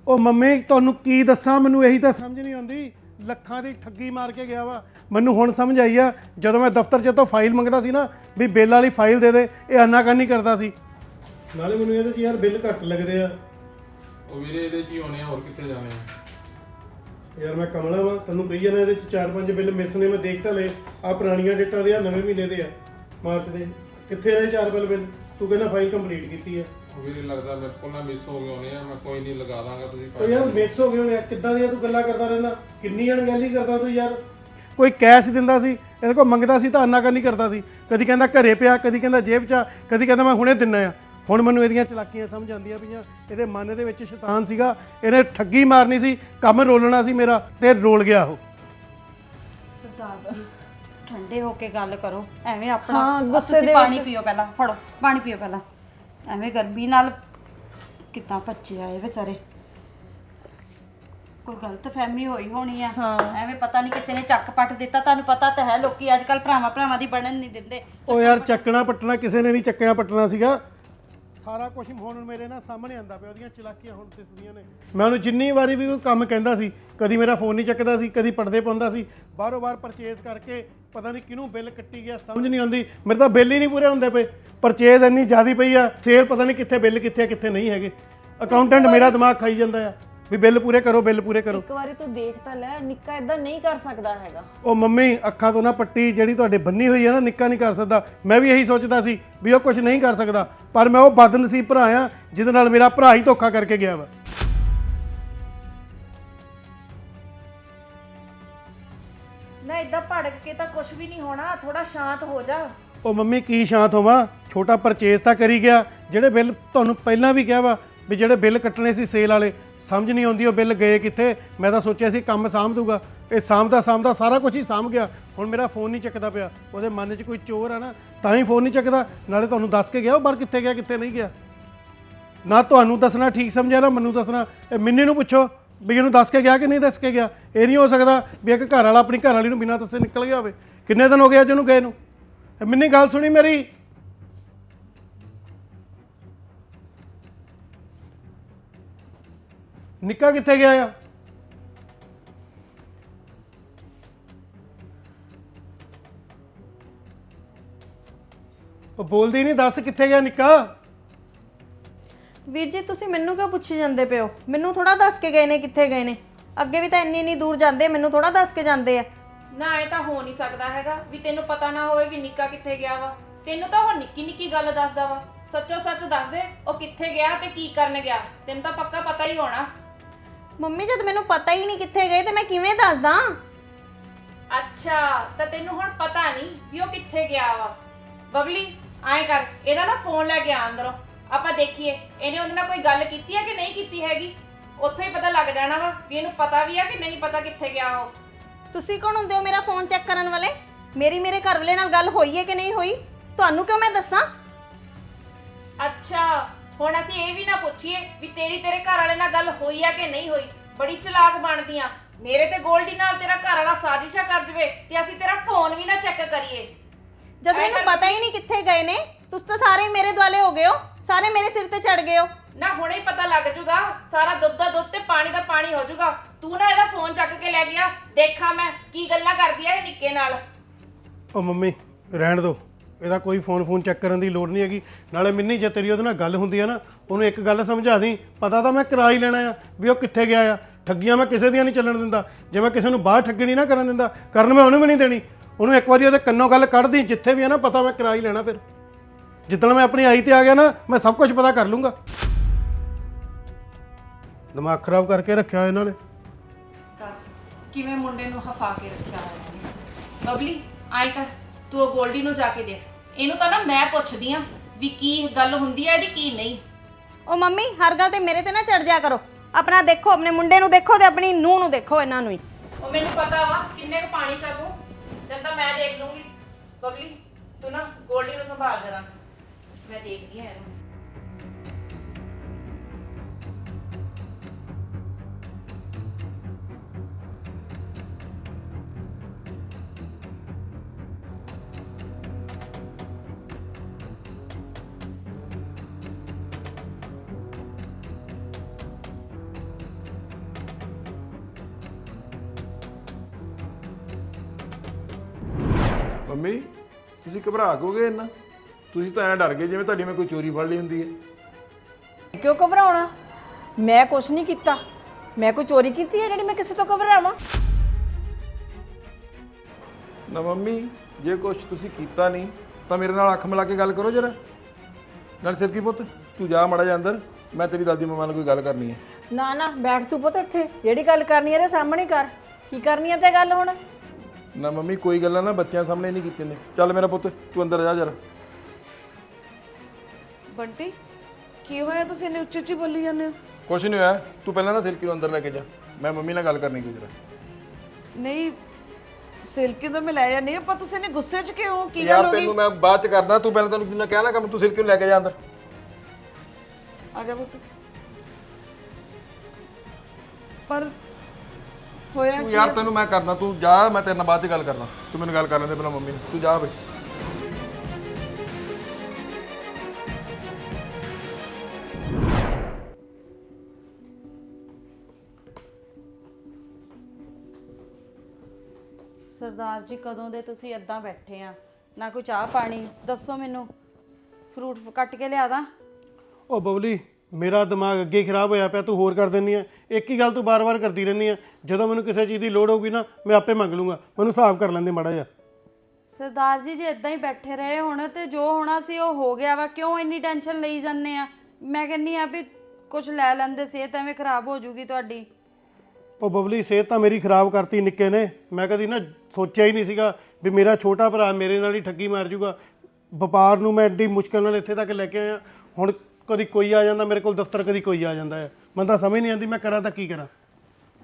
ਉਹ ਮੰਮੀ ਤੁਹਾਨੂੰ ਕੀ ਦੱਸਾਂ? ਮੈਨੂੰ ਇਹੀ ਤਾਂ ਸਮਝ ਨਹੀਂ ਆਉਂਦੀ ਲੱਖਾਂ ਦੀ ਠੱਗੀ ਮਾਰ ਕੇ ਗਿਆ ਵਾ। ਮੈਨੂੰ ਹੁਣ ਸਮਝ ਆਈ ਆ ਜਦੋਂ ਮੈਂ ਦਫ਼ਤਰ 'ਚ ਤੋਂ ਫਾਈਲ ਮੰਗਦਾ ਸੀ ਨਾ ਵੀ ਬਿੱਲ ਵਾਲੀ ਫਾਈਲ ਦੇ ਦੇ ਇਹ ਆਨਾਕਾਨੀ ਕਰਦਾ ਸੀ। ਨਾਲੇ ਮੈਨੂੰ ਇਹਦੇ 'ਚ ਯਾਰ ਬਿੱਲ ਘੱਟ ਲੱਗਦੇ ਆ। ਉਹ ਵੀਰੇ ਇਹਦੇ ਚ ਹੀ ਹੋਣੇ ਆ ਹੋਰ ਕਿੱਥੇ ਜਾਣੇ ਆ? ਯਾਰ ਮੈਂ ਕਮਲਾ ਵਾ ਤੈਨੂੰ ਕਹੀ ਜਾਣਾ ਇਹਦੇ 'ਚ ਚਾਰ ਪੰਜ ਬਿੱਲ ਮਿਸ ਨੇ ਮੈਂ ਦੇਖ ਤਾਂ ਲਏ। ਆ ਪੁਰਾਣੀਆਂ ਡੇਟਾਂ ਦੇ ਆ ਨਵੇਂ ਮਹੀਨੇ ਦੇ ਆ ਮਾਰਚ ਦੇ। ਕਿੱਥੇ ਰਹੇ ਚਾਰ ਬਿੱਲ ਬਿੱਲ? ਤੂੰ ਕਹਿੰਦਾ ਫਾਈਲ ਕੰਪਲੀਟ ਕੀਤੀ ਹੈ ਉਹ ਵੀਰੇ ਲੱਗਦਾ ਮੇਰੇ ਕੋਲ ਨਾ ਮਿਸ ਹੋ ਗਏ ਹੋਣੇ ਆ ਮੈਂ ਕੋਈ ਨਹੀਂ ਲਗਾ ਦਾਂਗਾ ਤੁਸੀਂ ਉਹ ਯਾਰ ਮਿਸ ਹੋ ਗਏ ਹੋਣੇ ਆ, ਕਿੱਦਾਂ ਦੀਆਂ ਤੂੰ ਗੱਲਾਂ ਕਰਦਾ ਰਹਿੰਦਾ? ਕਿੰਨੀ ਅਣਗਹਿਲੀ ਕਰਦਾ ਤੂੰ ਯਾਰ? ਕੋਈ ਕੈਸ਼ ਦਿੰਦਾ ਸੀ ਇਹਦੇ ਕੋਲ ਮੰਗਦਾ ਸੀ ਤਾਂ ਅੰਨਾ ਨਹੀਂ ਕਰਦਾ ਸੀ। ਕਦੀ ਕਹਿੰਦਾ ਘਰੇ ਪਿਆ ਕਦੀ ਕਹਿੰਦਾ ਜੇਬ 'ਚ ਆ ਕਦੀ ਕਹਿੰਦਾ ਮੈਂ ਹੁਣੇ ਦਿੰਨਾ ਆ। ਹੁਣ ਮੈਨੂੰ ਇਹਦੀਆਂ ਚਲਾਕੀਆਂ ਸਮਝ ਆਉਂਦੀਆਂ ਪਈਆਂ। ਇਹਦੇ ਮਨ ਦੇ ਵਿੱਚ ਸ਼ੈਤਾਨ ਸੀਗਾ। ਇਹਨੇ ਠੱਗੀ ਮਾਰਨੀ ਸੀ ਕੰਮ ਰੋਲਣਾ ਸੀ ਮੇਰਾ ਤੇ ਰੋਲ ਗਿਆ ਉਹ। ਸਰਦਾਰ ਜੀ ਠੰਡੇ ਹੋ ਕੇ ਗੱਲ ਕਰੋ। ਐਵੇਂ ਆਪਣਾ ਹਾਂ, ਗੁੱਸੇ ਤੁਸੀਂ ਦੇ ਪਾਣੀ ਵਿੱਚ- ਪੀਓ ਪਹਿਲਾਂ ਫੜੋ ਪਾਣੀ ਪੀਓ ਪਹਿਲਾਂ। ਐਵੇਂ ਗਰਮੀ ਨਾਲ ਕਿੱਦਾਂ ਭੱਜੇ ਆਏ ਵਿਚਾਰੇ। ਕੋਈ ਗਲਤ ਫਹਿਮੀ ਹੋਈ ਹੋਣੀ ਆ। ਐਵੇਂ ਪਤਾ ਨਹੀਂ ਕਿਸੇ ਨੇ ਚੱਕ ਪੱਟ ਦਿੱਤਾ ਤੁਹਾਨੂੰ ਪਤਾ ਤਾਂ ਹੈ ਲੋਕੀ ਅੱਜ ਕੱਲ ਭਰਾਵਾਂ ਭਰਾਵਾਂ ਦੀ ਬਣਨ ਨਹੀਂ ਦਿੰਦੇ। ਉਹ ਯਾਰ ਚੱਕਣਾ ਪੱਟਣਾ ਕਿਸੇ ਨੇ ਨਹੀਂ ਚੱਕਿਆ ਪੱਟਣਾ ਸੀਗਾ। ਸਾਰਾ ਕੁਝ ਹੁਣ ਮੇਰੇ ਨਾਲ ਸਾਹਮਣੇ ਆਂਦਾ ਪਿਆ ਉਹਦੀਆਂ ਚਲਾਕੀਆਂ ਹੁਣ ਦਿਸਦੀਆਂ ਨੇ। ਮੈਂ ਉਹਨੂੰ ਜਿੰਨੀ ਵਾਰੀ ਵੀ ਕੋਈ ਕੰਮ ਕਹਿੰਦਾ ਸੀ ਕਦੀ ਮੇਰਾ ਫੋਨ ਨਹੀਂ ਚੱਕਦਾ ਸੀ ਕਦੀ ਪੜਦੇ ਪਾਉਂਦਾ ਸੀ ਬਾਹਰੋਂ ਬਾਹਰ ਪਰਚੇਜ਼ ਕਰਕੇ ਪਤਾ ਨਹੀਂ ਕਿਹਨੂੰ ਬਿੱਲ ਕੱਟੀ ਗਿਆ ਸਮਝ ਨਹੀਂ ਆਉਂਦੀ। ਮੇਰੇ ਤਾਂ ਬਿੱਲ ਹੀ ਨਹੀਂ ਪੂਰੇ ਹੁੰਦੇ ਪਏ। ਪਰਚੇਜ਼ ਇੰਨੀ ਜ਼ਿਆਦੀ ਪਈ ਆ ਸੇਲ ਪਤਾ ਨਹੀਂ ਕਿੱਥੇ ਬਿੱਲ ਕਿੱਥੇ ਆ, ਕਿੱਥੇ ਨਹੀਂ ਹੈਗੇ। ਅਕਾਊਂਟੈਂਟ ਮੇਰਾ ਦਿਮਾਗ ਖਾਈ ਜਾਂਦਾ ਆ। ਵੀ ਬਿੱਲ ਪੂਰੇ ਕਰੋ ਬਿੱਲ ਪੂਰੇ ਕਰੋ। ਇੱਕ ਵਾਰੀ ਤੂੰ ਦੇਖ ਤਾਂ ਲੈ ਨਿੱਕਾ ਇਦਾਂ ਨਹੀਂ ਕਰ ਸਕਦਾ ਹੈਗਾ। ਉਹ ਮੰਮੀ ਅੱਖਾਂ ਤੋਂ ਨਾ ਪੱਟੀ ਜਿਹੜੀ ਤੁਹਾਡੇ ਬੰਨੀ ਹੋਈ ਹੈ ਨਾ ਨਿੱਕਾ ਨਹੀਂ ਕਰ ਸਕਦਾ। ਮੈਂ ਵੀ ਇਹੀ ਸੋਚਦਾ ਸੀ ਵੀ ਉਹ ਕੁਝ ਨਹੀਂ ਕਰ ਸਕਦਾ ਪਰ ਮੈਂ ਉਹ ਬਦਨਸੀਬ ਭਰਾ ਆ ਜਿਹਦੇ ਨਾਲ ਮੇਰਾ ਭਰਾ ਹੀ ਧੋਖਾ ਕਰਕੇ ਗਿਆ ਵਾ। ਨਾ ਇਦਾਂ ਭੜਕ ਕੇ ਤਾਂ ਕੁਝ ਵੀ ਨਹੀਂ ਹੋਣਾ ਥੋੜਾ ਸ਼ਾਂਤ ਹੋ ਜਾ। ਉਹ ਮੰਮੀ ਕੀ ਸ਼ਾਂਤ ਹੋਵਾਂ? ਛੋਟਾ ਪਰਚੇਸ ਤਾਂ ਕਰੀ ਗਿਆ ਜਿਹੜੇ ਬਿੱਲ ਤੁਹਾਨੂੰ ਪਹਿਲਾਂ ਵੀ ਕਿਹਾ ਵਾ ਵੀ ਜਿਹੜੇ ਬਿੱਲ ਕੱਟਣੇ ਸੀ ਸੇਲ ਵਾਲੇ ਸਮਝ ਨਹੀਂ ਆਉਂਦੀ, ਉਹ ਬਿੱਲ ਗਏ ਕਿੱਥੇ? ਮੈਂ ਤਾਂ ਸੋਚਿਆ ਸੀ ਕੰਮ ਸਾਂਭ ਦੂਗਾ। ਇਹ ਸਾਂਭਦਾ ਸਾਂਭਦਾ ਸਾਰਾ ਕੁਝ ਹੀ ਸਾਂਭ ਗਿਆ। ਹੁਣ ਮੇਰਾ ਫੋਨ ਨਹੀਂ ਚੱਕਦਾ ਪਿਆ। ਉਹਦੇ ਮਨ 'ਚ ਕੋਈ ਚੋਰ ਆ ਨਾ, ਤਾਂ ਹੀ ਫੋਨ ਨਹੀਂ ਚੱਕਦਾ। ਨਾਲੇ ਤੁਹਾਨੂੰ ਦੱਸ ਕੇ ਗਿਆ ਉਹ ਬਾਹਰ ਕਿੱਥੇ ਗਿਆ, ਕਿੱਥੇ ਨਹੀਂ ਗਿਆ। ਨਾ ਤੁਹਾਨੂੰ ਦੱਸਣਾ, ਠੀਕ ਸਮਝਿਆ ਨਾ ਮੈਨੂੰ ਦੱਸਣਾ। ਇਹ ਮਿੰਨੀ ਨੂੰ ਪੁੱਛੋ ਵੀ ਇਹਨੂੰ ਦੱਸ ਕੇ ਗਿਆ ਕਿ ਨਹੀਂ ਦੱਸ ਕੇ ਗਿਆ। ਇਹ ਨਹੀਂ ਹੋ ਸਕਦਾ ਵੀ ਇੱਕ ਘਰ ਵਾਲਾ ਆਪਣੀ ਘਰ ਵਾਲੀ ਨੂੰ ਬਿਨਾਂ ਦੱਸੇ ਨਿਕਲ ਗਿਆ ਹੋਵੇ। ਕਿੰਨੇ ਦਿਨ ਹੋ ਗਏ ਅੱਜ ਉਹਨੂੰ ਗਏ ਨੂੰ? ਇਹ ਮਿੰਨੀ ਗੱਲ ਸੁਣੀ ਮੇਰੀ। ਨਿੱਕਾ ਕਿੱਥੇ ਗਿਆ ਆ? ਉਹ ਬੋਲਦੀ ਨਹੀਂ ਦੱਸ ਕਿੱਥੇ ਗਿਆ ਨਿੱਕਾ? ਵੀਰ ਜੀ ਤੁਸੀਂ ਮੈਨੂੰ ਕਿਉਂ ਪੁੱਛੀ ਜਾਂਦੇ ਪਿਓ ਮੈਨੂੰ ਥੋੜਾ ਦੱਸ ਕੇ ਗਏ ਨੇ ਕਿੱਥੇ ਗਏ ਨੇ। ਅੱਗੇ ਵੀ ਤਾਂ ਇੰਨੀ ਇੰਨੀ ਦੂਰ ਜਾਂਦੇ ਮੈਨੂੰ ਥੋੜਾ ਦੱਸ ਕੇ ਜਾਂਦੇ ਆ। ਨਾ ਇਹ ਤਾਂ ਹੋ ਨਹੀਂ ਸਕਦਾ ਹੈਗਾ ਵੀ ਤੈਨੂੰ ਪਤਾ ਨਾ ਹੋਵੇ ਵੀ ਨਿੱਕਾ ਕਿੱਥੇ ਗਿਆ ਵਾ। ਤੈਨੂੰ ਤਾਂ ਉਹ ਨਿੱਕੀ ਨਿੱਕੀ ਗੱਲ ਦੱਸਦਾ ਵਾ। ਸੱਚੋ ਸੱਚ ਦੱਸ ਦੇ ਉਹ ਕਿੱਥੇ ਗਿਆ ਤੇ ਕੀ ਕਰਨ ਗਿਆ? ਤੈਨੂੰ ਤਾਂ ਪੱਕਾ ਪਤਾ ਹੀ ਹੋਣਾ। ਮੰਮੀ ਜਦ ਮੈਨੂੰ ਪਤਾ ਹੀ ਨਹੀਂ ਕਿੱਥੇ ਗਏ ਤੇ ਮੈਂ ਕਿਵੇਂ ਦੱਸਦਾ? ਅੱਛਾ ਤਾਂ ਤੈਨੂੰ ਹੁਣ ਪਤਾ ਨਹੀਂ ਵੀ ਉਹ ਕਿੱਥੇ ਗਿਆ ਵਾ। ਬਬਲੀ ਐਂ ਕਰ ਇਹਦਾ ਨਾ ਫੋਨ ਲੈ ਕੇ ਆ ਅੰਦਰੋਂ ਆਪਾਂ ਦੇਖੀਏ ਇਹਨੇ ਉਹਦੇ ਨਾਲ ਕੋਈ ਗੱਲ ਕੀਤੀ ਹੈ ਕਿ ਨਹੀਂ ਕੀਤੀ ਹੈਗੀ? ਉੱਥੋਂ ਹੀ ਪਤਾ ਲੱਗ ਜਾਣਾ ਵਾ ਵੀ ਇਹਨੂੰ ਪਤਾ ਵੀ ਆ ਕਿ ਨਹੀਂ ਪਤਾ ਕਿੱਥੇ ਗਿਆ ਉਹ। ਤੁਸੀਂ ਕੌਣ ਹੁੰਦੇ ਹੋ ਮੇਰਾ ਫੋਨ ਚੈੱਕ ਕਰਨ ਵਾਲੇ? ਮੇਰੀ ਮੇਰੇ ਘਰ ਵਾਲੇ ਨਾਲ ਗੱਲ ਹੋਈ ਹੈ ਕਿ ਨਹੀਂ ਹੋਈ? ਤੁਹਾਨੂੰ ਕਿਉਂ ਮੈਂ ਦੱਸਾਂ? ਅੱਛਾ ਹੁਣ ਅਸੀਂ ਇਹ ਵੀ ਨਾ ਪੁੱਛੀਏ ਵੀ ਤੇਰੀ ਤੇਰੇ ਘਰ ਵਾਲੇ ਨਾਲ ਗੱਲ ਹੋਈ ਆ ਕਿ ਨਹੀਂ ਹੋਈ? ਬੜੀ ਚਲਾਕ ਬਣਦੀ ਆ। ਮੇਰੇ ਤੇ ਗੋਲਡੀ ਨਾਲ ਤੇਰਾ ਘਰ ਵਾਲਾ ਸਾਜ਼ਿਸ਼ਾ ਕਰ ਜਵੇ ਤੇ ਅਸੀਂ ਤੇਰਾ ਫੋਨ ਵੀ ਨਾ ਚੈੱਕ ਕਰੀਏ। ਜਦ ਮੈਨੂੰ ਪਤਾ ਹੀ ਨਹੀਂ ਕਿੱਥੇ ਗਏ ਨੇ ਤੁਸੀਂ ਤਾਂ ਸਾਰੇ ਮੇਰੇ ਦੁਆਲੇ ਹੋ ਗਏ ਹੋ ਸਾਰੇ ਮੇਰੇ ਸਿਰ ਤੇ ਚੜ ਗਏ ਹੋ। ਨਾ ਹੁਣੇ ਹੀ ਪਤਾ ਲੱਗ ਜੂਗਾ ਸਾਰਾ ਦੁੱਧ ਦਾ ਦੁੱਧ ਤੇ ਪਾਣੀ ਦਾ ਪਾਣੀ ਹੋ ਜੂਗਾ। ਤੂੰ ਨਾ ਇਹਦਾ ਫੋਨ ਚੱਕ ਕੇ ਲੈ ਗਿਆ। ਦੇਖਾਂ ਮੈਂ ਕੀ ਗੱਲਾਂ ਕਰਦੀ ਆ ਇਹ ਨਿੱਕੇ ਨਾਲ। ਉਹ ਮੰਮੀ ਰਹਿਣ ਦਿਓ। ਇਹਦਾ ਕੋਈ ਫੋਨ ਫੋਨ ਚੈੱਕ ਕਰਨ ਦੀ ਲੋੜ ਨਹੀਂ ਹੈਗੀ। ਨਾਲੇ ਮਿੰਨੀ, ਜੇ ਤੇਰੀ ਉਹਦੇ ਨਾਲ ਗੱਲ ਹੁੰਦੀ ਆ ਨਾ, ਉਹਨੂੰ ਇੱਕ ਗੱਲ ਸਮਝਾ ਦੀ, ਪਤਾ ਤਾਂ ਮੈਂ ਕਰਾ ਹੀ ਲੈਣਾ ਆ ਵੀ ਉਹ ਕਿੱਥੇ ਗਿਆ ਆ। ਠੱਗੀਆਂ ਮੈਂ ਕਿਸੇ ਦੀਆਂ ਨਹੀਂ ਚੱਲਣ ਦਿੰਦਾ। ਜੇ ਮੈਂ ਕਿਸੇ ਨੂੰ ਬਾਹਰ ਠੱਗੀ ਨਹੀਂ ਨਾ ਕਰਨ ਦਿੰਦਾ, ਕਰਨ ਮੈਂ ਉਹਨੂੰ ਵੀ ਨਹੀਂ ਦੇਣੀ। ਉਹਨੂੰ ਇੱਕ ਵਾਰੀ ਉਹਦੇ ਕੰਨੋਂ ਗੱਲ ਕੱਢਦੀ ਜਿੱਥੇ ਵੀ ਆ ਨਾ, ਪਤਾ ਮੈਂ ਕਰਾ ਹੀ ਲੈਣਾ ਫਿਰ। ਜਿੱਦਣ ਮੈਂ ਆਪਣੀ ਆਈ ਤੇ ਆ ਗਿਆ ਨਾ, ਮੈਂ ਸਭ ਕੁਝ ਪਤਾ ਕਰ ਲੂੰਗਾ। ਦਿਮਾਗ ਖਰਾਬ ਕਰਕੇ ਰੱਖਿਆ ਇਹਨਾਂ ਨੇ। ਦੱਸ, ਕਿਵੇਂ ਮੁੰਡੇ ਨੂੰ ਹਫਾ ਕੇ ਰੱਖਿਆ ਹੋਇਆ ਨੇ ਬਬਲੀ, ਆਈ ਕਰ, ਤੂੰ ਉਹ ਗੋਲਡੀ ਨੂੰ ਜਾ ਕੇ ਦੇਖ। ਇਹਨੂੰ ਤਾਂ ਨਾ ਮੈਂ ਪੁੱਛਦੀ ਆ ਵੀ ਕੀ ਗੱਲ ਹੁੰਦੀ ਆ ਇਹਦੀ ਕੀ ਨਹੀਂ। ਉਹ ਮੰਮੀ ਹਰ ਗੱਲ ਤੇ ਮੇਰੇ ਤੇ ਨਾ ਚੜ ਜਾ ਕਰੋ। ਆਪਣਾ ਦੇਖੋ ਆਪਣੇ ਮੁੰਡੇ ਨੂੰ ਦੇਖੋ ਤੇ ਆਪਣੀ ਨੂੰਹ ਨੂੰ ਦੇਖੋ ਇਹਨਾਂ ਨੂੰ ਹੀ। ਉਹ ਮੈਨੂੰ ਪਤਾ ਵਾ ਕਿੰਨੇ ਕੁ ਪਾਣੀ ਚਾ ਤੂੰ। ਤੈਨੂੰ ਤਾਂ ਮੈਂ ਦੇਖ ਲੂੰਗੀ। ਬਬਲੀ ਤੂੰ ਨਾ ਗੋਲਡੀ ਨੂੰ ਸੰਭਾਲ ਜਰਾ। ਮੈਂ ਦੇਖਦੀ ਆ ਇਹਨੂੰ। ਤੁਸੀਂ ਘਬਰਾ ਕਿਉਂ ਇੰਨਾ? ਤੁਸੀਂ ਤਾਂ ਐਂ ਡਰ ਗਏ ਜਿਵੇਂ ਤੁਹਾਡੀ ਮੈਂ ਕੋਈ ਚੋਰੀ ਫੜ ਲਈ ਹੁੰਦੀ ਹੈ। ਕਿਉਂ ਘਬਰਾਉਣਾ? ਮੈਂ ਕੁਛ ਨਹੀਂ ਕੀਤਾ। ਮੈਂ ਕੋਈ ਚੋਰੀ ਕੀਤੀ ਹੈ ਜਿਹੜੀ ਮੈਂ ਕਿਸੇ ਤੋਂ ਘਬਰਾਵਾਂ? ਨਾ ਮੰਮੀ ਜੇ ਕੁਝ ਤੁਸੀਂ ਕੀਤਾ ਨਹੀਂ ਤਾਂ ਮੇਰੇ ਨਾਲ ਅੱਖ ਮਿਲਾ ਕੇ ਗੱਲ ਕਰੋ ਜਰਾ। ਨਾਲ ਸਿਰ ਕੀ ਪੁੱਤ? ਤੂੰ ਜਾ ਮੜਾ ਜਾ ਅੰਦਰ। ਮੈਂ ਤੇਰੀ ਦਾਦੀ ਮੰਮਾ ਨਾਲ ਕੋਈ ਗੱਲ ਕਰਨੀ ਹੈ। ਨਾ ਨਾ ਬੈਠ ਤੂੰ ਪੁੱਤ ਇੱਥੇ। ਜਿਹੜੀ ਗੱਲ ਕਰਨੀ ਹੈ ਇਹਦੇ ਸਾਹਮਣੇ ਕਰ। ਕੀ ਕਰਨੀ ਹੈ ਤੇ ਗੱਲ ਹੁਣ? ਨਾ ਮੰਮੀ ਕੋਈ ਗੱਲਾਂ ਨਾ ਬੱਚਿਆਂ ਸਾਹਮਣੇ ਨਹੀਂ ਕੀਤੀਆਂ ਨੇ। ਚੱਲ ਮੇਰਾ ਪੁੱਤ ਤੂੰ ਅੰਦਰ ਜਾ ਜਰਾ। ਬੰਟੀ ਕੀ ਹੋਇਆ? ਤੁਸੀਂ ਇੰਨੇ ਉੱਚੀ ਉੱਚੀ ਬੋਲੀ ਜਾਂਦੇ ਹੋ। ਕੁਛ ਨਹੀਂ ਹੋਇਆ। ਤੂੰ ਪਹਿਲਾਂ ਨਾ ਸਿਲਕੀ ਨੂੰ ਅੰਦਰ ਲੈ ਕੇ ਜਾ। ਮੈਂ ਮੰਮੀ ਨਾਲ ਗੱਲ ਕਰਨੀ ਕੋਈ ਜਰਾ। ਨਹੀਂ ਸਿਲਕੀ ਤੋਂ ਮੈਂ ਲੈ ਜਾਂਦੀ ਹਾਂ ਪਰ ਤੁਸੀਂ ਨੇ ਗੁੱਸੇ 'ਚ ਕਿਉਂ ਕੀ ਗੱਲ ਯਾਰ ਹੋ ਗਈ? ਤੈਨੂੰ ਮੈਂ ਬਾਅਦ ਚ ਕਰਦਾ। ਤੂੰ ਪਹਿਲਾਂ ਤੈਨੂੰ ਕਿੰਨਾ ਕਹਿਣਾ ਕੰਮ ਤੂੰ ਸਿਲਕੀ ਨੂੰ ਲੈ ਕੇ ਜਾ ਅੰਦਰ। ਆ ਜਾ ਪੁੱਤ। ਪਰ ਹੋਇਆ ਤੂੰ ਕੀ ਯਾਰ ਤੈਨੂੰ ਮੈਂ ਕਰਦਾ ਤੂੰ ਜਾ ਮੈਂ ਤੇਰੇ ਨਾਲ ਬਾਅਦ ਚ ਗੱਲ ਕਰਦਾ। ਤੂੰ ਮੈਨੂੰ ਗੱਲ ਕਰ ਲੈਂਦੇ ਪਹਿਲਾਂ ਮੰਮੀ ਤੂੰ ਜਾ ਬਈ। ਸਰਦਾਰ ਜੀ ਕਦੋਂ ਦੇ ਤੁਸੀਂ ਇਦਾਂ ਬੈਠੇ ਆ? ਨਾ ਕੋਈ ਚਾਹ ਪਾਣੀ? ਦੱਸੋ ਮੈਨੂੰ। ਫਰੂਟ ਕੱਟ ਕੇ ਲਿਆਦਾ। ਉਹ ਬਬਲੀ ਮੇਰਾ ਦਿਮਾਗ ਅੱਗੇ ਹੀ ਖਰਾਬ ਹੋਇਆ ਪਿਆ ਤੂੰ ਹੋਰ ਕਰ ਦਿੰਨੀ ਆ ਇੱਕ ਹੀ ਗੱਲ ਤੂੰ ਬਾਰ-ਬਾਰ ਕਰਦੀ ਰਹਿੰਦੀ ਆ ਜਦੋਂ ਮੈਨੂੰ ਕਿਸੇ ਚੀਜ਼ ਦੀ ਲੋੜ ਹੋਊਗੀ ਨਾ ਮੈਂ ਆਪੇ ਮੰਗ ਲੂੰਗਾ। ਮੈਨੂੰ ਹਿਸਾਬ ਕਰ ਲੈਂਦੇ ਮਾੜਾ ਜਿਹਾ। ਸਰਦਾਰ ਜੀ ਜੇ ਇਦਾਂ ਹੀ ਬੈਠੇ ਰਹੇ ਹੁਣ ਤੇ ਜੋ ਹੋਣਾ ਸੀ ਉਹ ਹੋ ਗਿਆ ਵਾ। ਕਿਉਂ ਇੰਨੀ ਟੈਨਸ਼ਨ ਲਈ ਜਾਂਦੇ ਆ? ਮੈਂ ਕਹਿੰਨੀ ਆ ਵੀ ਕੁਝ ਲੈ ਲੈਂਦੇ ਸਿਹਤ ਐਵੇਂ ਖਰਾਬ ਹੋ ਜੂਗੀ ਤੁਹਾਡੀ। ਉਹ ਬਬਲੀ ਸਿਹਤ ਤਾਂ ਮੇਰੀ ਖਰਾਬ ਕਰਤੀ ਨਿੱਕੇ ਨੇ। ਮੈਂ ਕਦੀ ਨਾ ਸੋਚਿਆ ਹੀ ਨਹੀਂ ਸੀਗਾ ਵੀ ਮੇਰਾ ਛੋਟਾ ਭਰਾ ਮੇਰੇ ਨਾਲ ਹੀ ਠੱਗੀ ਮਾਰ ਜੂਗਾ। ਵਪਾਰ ਨੂੰ ਮੈਂ ਐਡੀ ਮੁਸ਼ਕਲ ਨਾਲ ਇੱਥੇ ਤੱਕ ਲੈ ਕੇ ਆਇਆ। ਹੁਣ ਕਦੀ ਕੋਈ ਆ ਜਾਂਦਾ, ਮੇਰੇ ਕੋਲ ਦਫ਼ਤਰ ਕਦੀ ਕੋਈ ਆ ਜਾਂਦਾ ਹੈ। ਮੈਨੂੰ ਤਾਂ ਸਮਝ ਨਹੀਂ ਆਉਂਦੀ, ਮੈਂ ਕਰਾਂ ਤਾਂ ਕੀ ਕਰਾਂ?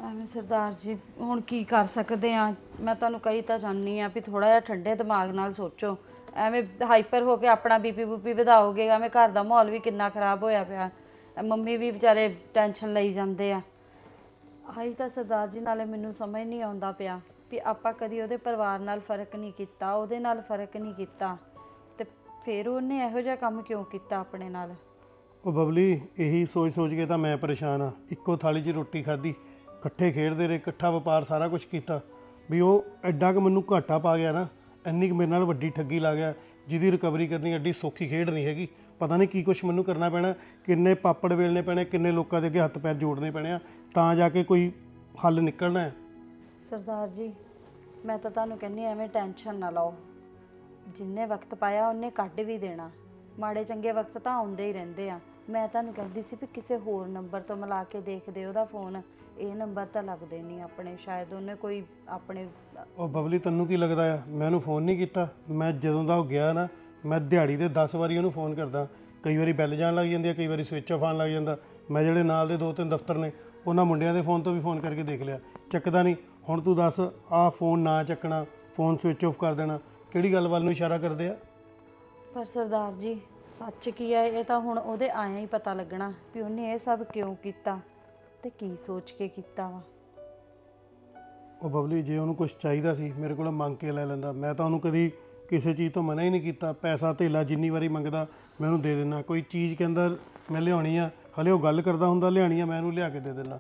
ਐਵੇਂ ਸਰਦਾਰ ਜੀ, ਹੁਣ ਕੀ ਕਰ ਸਕਦੇ ਆ? ਮੈਂ ਤੁਹਾਨੂੰ ਕਹੀ ਤਾਂ ਜਾਣੀ ਆ ਵੀ ਥੋੜਾ ਜਿਹਾ ਠੰਡੇ ਦਿਮਾਗ ਨਾਲ ਸੋਚੋ। ਐਵੇਂ ਹਾਈਪਰ ਹੋ ਕੇ ਆਪਣਾ ਬੀਪੀ ਬੂਪੀ ਵਧਾਓਗੇ, ਐਵੇਂ ਘਰ ਦਾ ਮਾਹੌਲ ਵੀ ਕਿੰਨਾ ਖਰਾਬ ਹੋਇਆ ਪਿਆ। ਐ ਮੰਮੀ ਵੀ ਵਿਚਾਰੇ ਟੈਨਸ਼ਨ ਲਈ ਜਾਂਦੇ ਆ। ਆਈ ਤਾਂ ਸਰਦਾਰ ਜੀ, ਨਾਲੇ ਮੈਨੂੰ ਸਮਝ ਨਹੀਂ ਆਉਂਦਾ ਪਿਆ ਵੀ ਆਪਾਂ ਕਦੀ ਉਹਦੇ ਪਰਿਵਾਰ ਨਾਲ ਫ਼ਰਕ ਨਹੀਂ ਕੀਤਾ, ਉਹਦੇ ਨਾਲ ਫ਼ਰਕ ਨਹੀਂ ਕੀਤਾ। ਤੇ ਫਿਰ ਉਹਨੇ ਇਹੋ ਜਿਹਾ ਕੰਮ ਕਿਉਂ ਕੀਤਾ ਆਪਣੇ ਨਾਲ? ਉਹ ਬਬਲੀ, ਇਹੀ ਸੋਚ ਸੋਚ ਕੇ ਤਾਂ ਮੈਂ ਪਰੇਸ਼ਾਨ ਆ। ਇੱਕੋ ਥਾਲੀ 'ਚ ਰੋਟੀ ਖਾਧੀ, ਇਕੱਠੇ ਖੇਡਦੇ ਰਹੇ, ਇਕੱਠਾ ਵਪਾਰ ਸਾਰਾ ਕੁਝ ਕੀਤਾ। ਵੀ ਉਹ ਐਡਾ ਕਿ ਮੈਨੂੰ ਘਾਟਾ ਪਾ ਗਿਆ ਨਾ, ਇੰਨੀ ਕਿ ਮੇਰੇ ਨਾਲ ਵੱਡੀ ਠੱਗੀ ਲਾ ਗਿਆ, ਜਿਹਦੀ ਰਿਕਵਰੀ ਕਰਨੀ ਐਡੀ ਸੌਖੀ ਖੇਡ ਨਹੀਂ ਹੈਗੀ। ਪਤਾ ਨਹੀਂ ਕੀ ਕੁਝ ਮੈਨੂੰ ਕਰਨਾ ਪੈਣਾ, ਕਿੰਨੇ ਪਾਪੜ ਵੇਲਣੇ ਪੈਣੇ, ਕਿੰਨੇ ਲੋਕਾਂ ਦੇ ਅੱਗੇ ਹੱਥ ਪੈਰ ਜੋੜਨੇ ਪੈਣੇ ਆ, ਤਾਂ ਜਾ ਕੇ ਕੋਈ ਹੱਲ ਨਿਕਲਣਾ ਹੈ। ਸਰਦਾਰ ਜੀ, ਮੈਂ ਤਾਂ ਤੁਹਾਨੂੰ ਕਹਿੰਨੀ ਐਵੇਂ ਟੈਨਸ਼ਨ ਨਾ ਲਓ। ਜਿੰਨੇ ਵਕਤ ਪਾਇਆ, ਉਹਨੇ ਕੱਢ ਵੀ ਦੇਣਾ। ਮਾੜੇ ਚੰਗੇ ਵਕਤ ਤਾਂ ਆਉਂਦੇ ਹੀ ਰਹਿੰਦੇ ਆ। ਮੈਂ ਤੁਹਾਨੂੰ ਕਹਿੰਦੀ ਸੀ ਵੀ ਕਿਸੇ ਹੋਰ ਨੰਬਰ ਤੋਂ ਮਿਲਾ ਕੇ ਦੇਖਦੇ ਉਹਦਾ ਫੋਨ। ਇਹ ਨੰਬਰ ਤਾਂ ਲੱਗਦੇ ਨਹੀਂ ਆਪਣੇ, ਸ਼ਾਇਦ ਉਹਨੇ ਕੋਈ ਆਪਣੇ ਉਹ ਬਬਲੀ, ਤੈਨੂੰ ਕੀ ਲੱਗਦਾ ਆ? ਮੈਂ ਉਹਨੂੰ ਫੋਨ ਨਹੀਂ ਕੀਤਾ। ਮੈਂ ਜਦੋਂ ਦਾ ਉਹ ਗਿਆ ਨਾ, ਮੈਂ ਦਿਹਾੜੀ ਦੇ 10 ਵਾਰੀ ਉਹਨੂੰ ਫੋਨ ਕਰਦਾ। ਕਈ ਵਾਰੀ ਬੈਲ ਜਾਣ ਲੱਗ ਜਾਂਦੀ ਆ, ਕਈ ਵਾਰੀ ਸਵਿਚ ਆਫ ਆਉਣ ਲੱਗ ਜਾਂਦਾ। ਮੈਂ ਜਿਹੜੇ ਨਾਲ ਦੇ ਦੋ ਤਿੰਨ ਦਫ਼ਤਰ ਨੇ, ਉਹਨਾਂ ਮੁੰਡਿਆਂ ਦੇ ਫੋਨ ਤੋਂ ਵੀ ਫੋਨ ਕਰਕੇ ਦੇਖ ਲਿਆ। ਚੱਕਦਾ ਨਹੀਂ। ਹੁਣ ਤੂੰ ਦੱਸ, ਆਹ ਫੋਨ ਨਾ ਚੱਕਣਾ, ਫੋਨ ਸਵਿਚ ਆਫ ਕਰ ਦੇਣਾ। ਕਿਹੜੀ ਗੱਲ ਵੱਲ ਨੂੰ ਇਸ਼ਾਰਾ ਕਰਦੇ ਆ? ਪਰ ਸਰਦਾਰ ਜੀ, ਸੱਚ ਕੀ ਹੈ? ਇਹ ਤਾਂ ਹੁਣ ਉਹਦੇ ਆਇਆ ਹੀ ਪਤਾ ਲੱਗਣਾ ਵੀ ਉਹਨੇ ਇਹ ਸਭ ਕਿਉਂ ਕੀਤਾ ਤੇ ਕੀ ਸੋਚ ਕੇ ਕੀਤਾ ਵਾ। ਉਹ ਬਬਲੀ, ਜੇ ਉਹਨੂੰ ਕੁਝ ਚਾਹੀਦਾ ਸੀ, ਮੇਰੇ ਕੋਲ ਮੰਗ ਕੇ ਲੈ ਲੈਂਦਾ। ਮੈਂ ਤਾਂ ਉਹਨੂੰ ਕਦੀ ਕਿਸੇ ਚੀਜ਼ ਤੋਂ ਮਨਾ ਹੀ ਨਹੀਂ ਕੀਤਾ। ਪੈਸਾ ਧੇਲਾ ਜਿੰਨੀ ਵਾਰੀ ਮੰਗਦਾ, ਮੈਂ ਉਹਨੂੰ ਦੇ ਦਿੰਦਾ। ਕੋਈ ਚੀਜ਼ ਕਹਿੰਦਾ, ਮੈਂ ਲਿਆਉਣੀ ਆ। ਹਲੇ ਉਹ ਗੱਲ ਕਰਦਾ ਹੁੰਦਾ, ਲਿਆਉਣੀ ਆ, ਮੈਂ ਉਹਨੂੰ ਲਿਆ ਕੇ ਦੇ ਦਿੰਦਾ।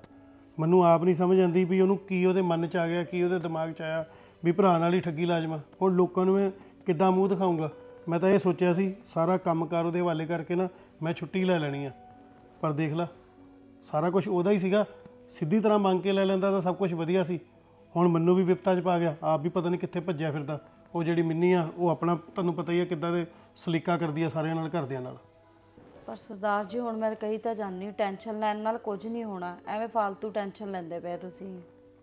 ਮੈਨੂੰ ਆਪ ਨਹੀਂ ਸਮਝ ਆਉਂਦੀ ਵੀ ਉਹਨੂੰ ਕੀ ਉਹਦੇ ਮਨ 'ਚ ਆ ਗਿਆ, ਕੀ ਉਹਦੇ ਦਿਮਾਗ 'ਚ ਆਇਆ ਵੀ ਭਰਾ ਨਾਲ ਹੀ ਠੱਗੀ ਲਾਜਮਾ। ਹੁਣ ਲੋਕਾਂ ਨੂੰ ਮੈਂ ਕਿੱਦਾਂ ਮੂੰਹ ਦਿਖਾਊਂਗਾ? ਮੈਂ ਤਾਂ ਇਹ ਸੋਚਿਆ ਸੀ ਸਾਰਾ ਕੰਮਕਾਰ ਉਹਦੇ ਹਵਾਲੇ ਕਰਕੇ ਨਾ ਮੈਂ ਛੁੱਟੀ ਲੈ ਲੈਣੀ ਆ। ਪਰ ਦੇਖ ਲੈ ਸਾਰਾ ਕੁਝ ਉਹਦਾ ਹੀ ਸੀਗਾ। ਸਿੱਧੀ ਤਰ੍ਹਾਂ ਮੰਗ ਕੇ ਲੈ ਲੈਂਦਾ ਤਾਂ ਸਭ ਕੁਝ ਵਧੀਆ ਸੀ। ਹੁਣ ਮੈਨੂੰ ਵੀ ਵਿਪਤਾ 'ਚ ਪਾ ਗਿਆ ਆਪ ਵੀ ਪਤਾ ਨਹੀਂ ਕਿੱਥੇ ਭੱਜਿਆ ਫਿਰਦਾ। ਉਹ ਜਿਹੜੀ ਮਿੰਨੀ ਆ ਉਹ ਆਪਣਾ ਤੁਹਾਨੂੰ ਪਤਾ ਹੀ ਆ ਕਿੱਦਾਂ ਦੇ ਸਲੀਕਾ ਕਰਦੀ ਆ ਸਾਰਿਆਂ ਨਾਲ ਘਰਦਿਆਂ ਨਾਲ। ਪਰ ਸਰਦਾਰ ਜੀ ਹੁਣ ਮੈਂ ਕਹੀ ਤਾਂ ਜਾਣੀ ਟੈਨਸ਼ਨ ਲੈਣ ਨਾਲ ਕੁਝ ਨਹੀਂ ਹੋਣਾ। ਐਵੇਂ ਫालतू ਟੈਨਸ਼ਨ ਲੈਂਦੇ ਪਏ ਤੁਸੀਂ।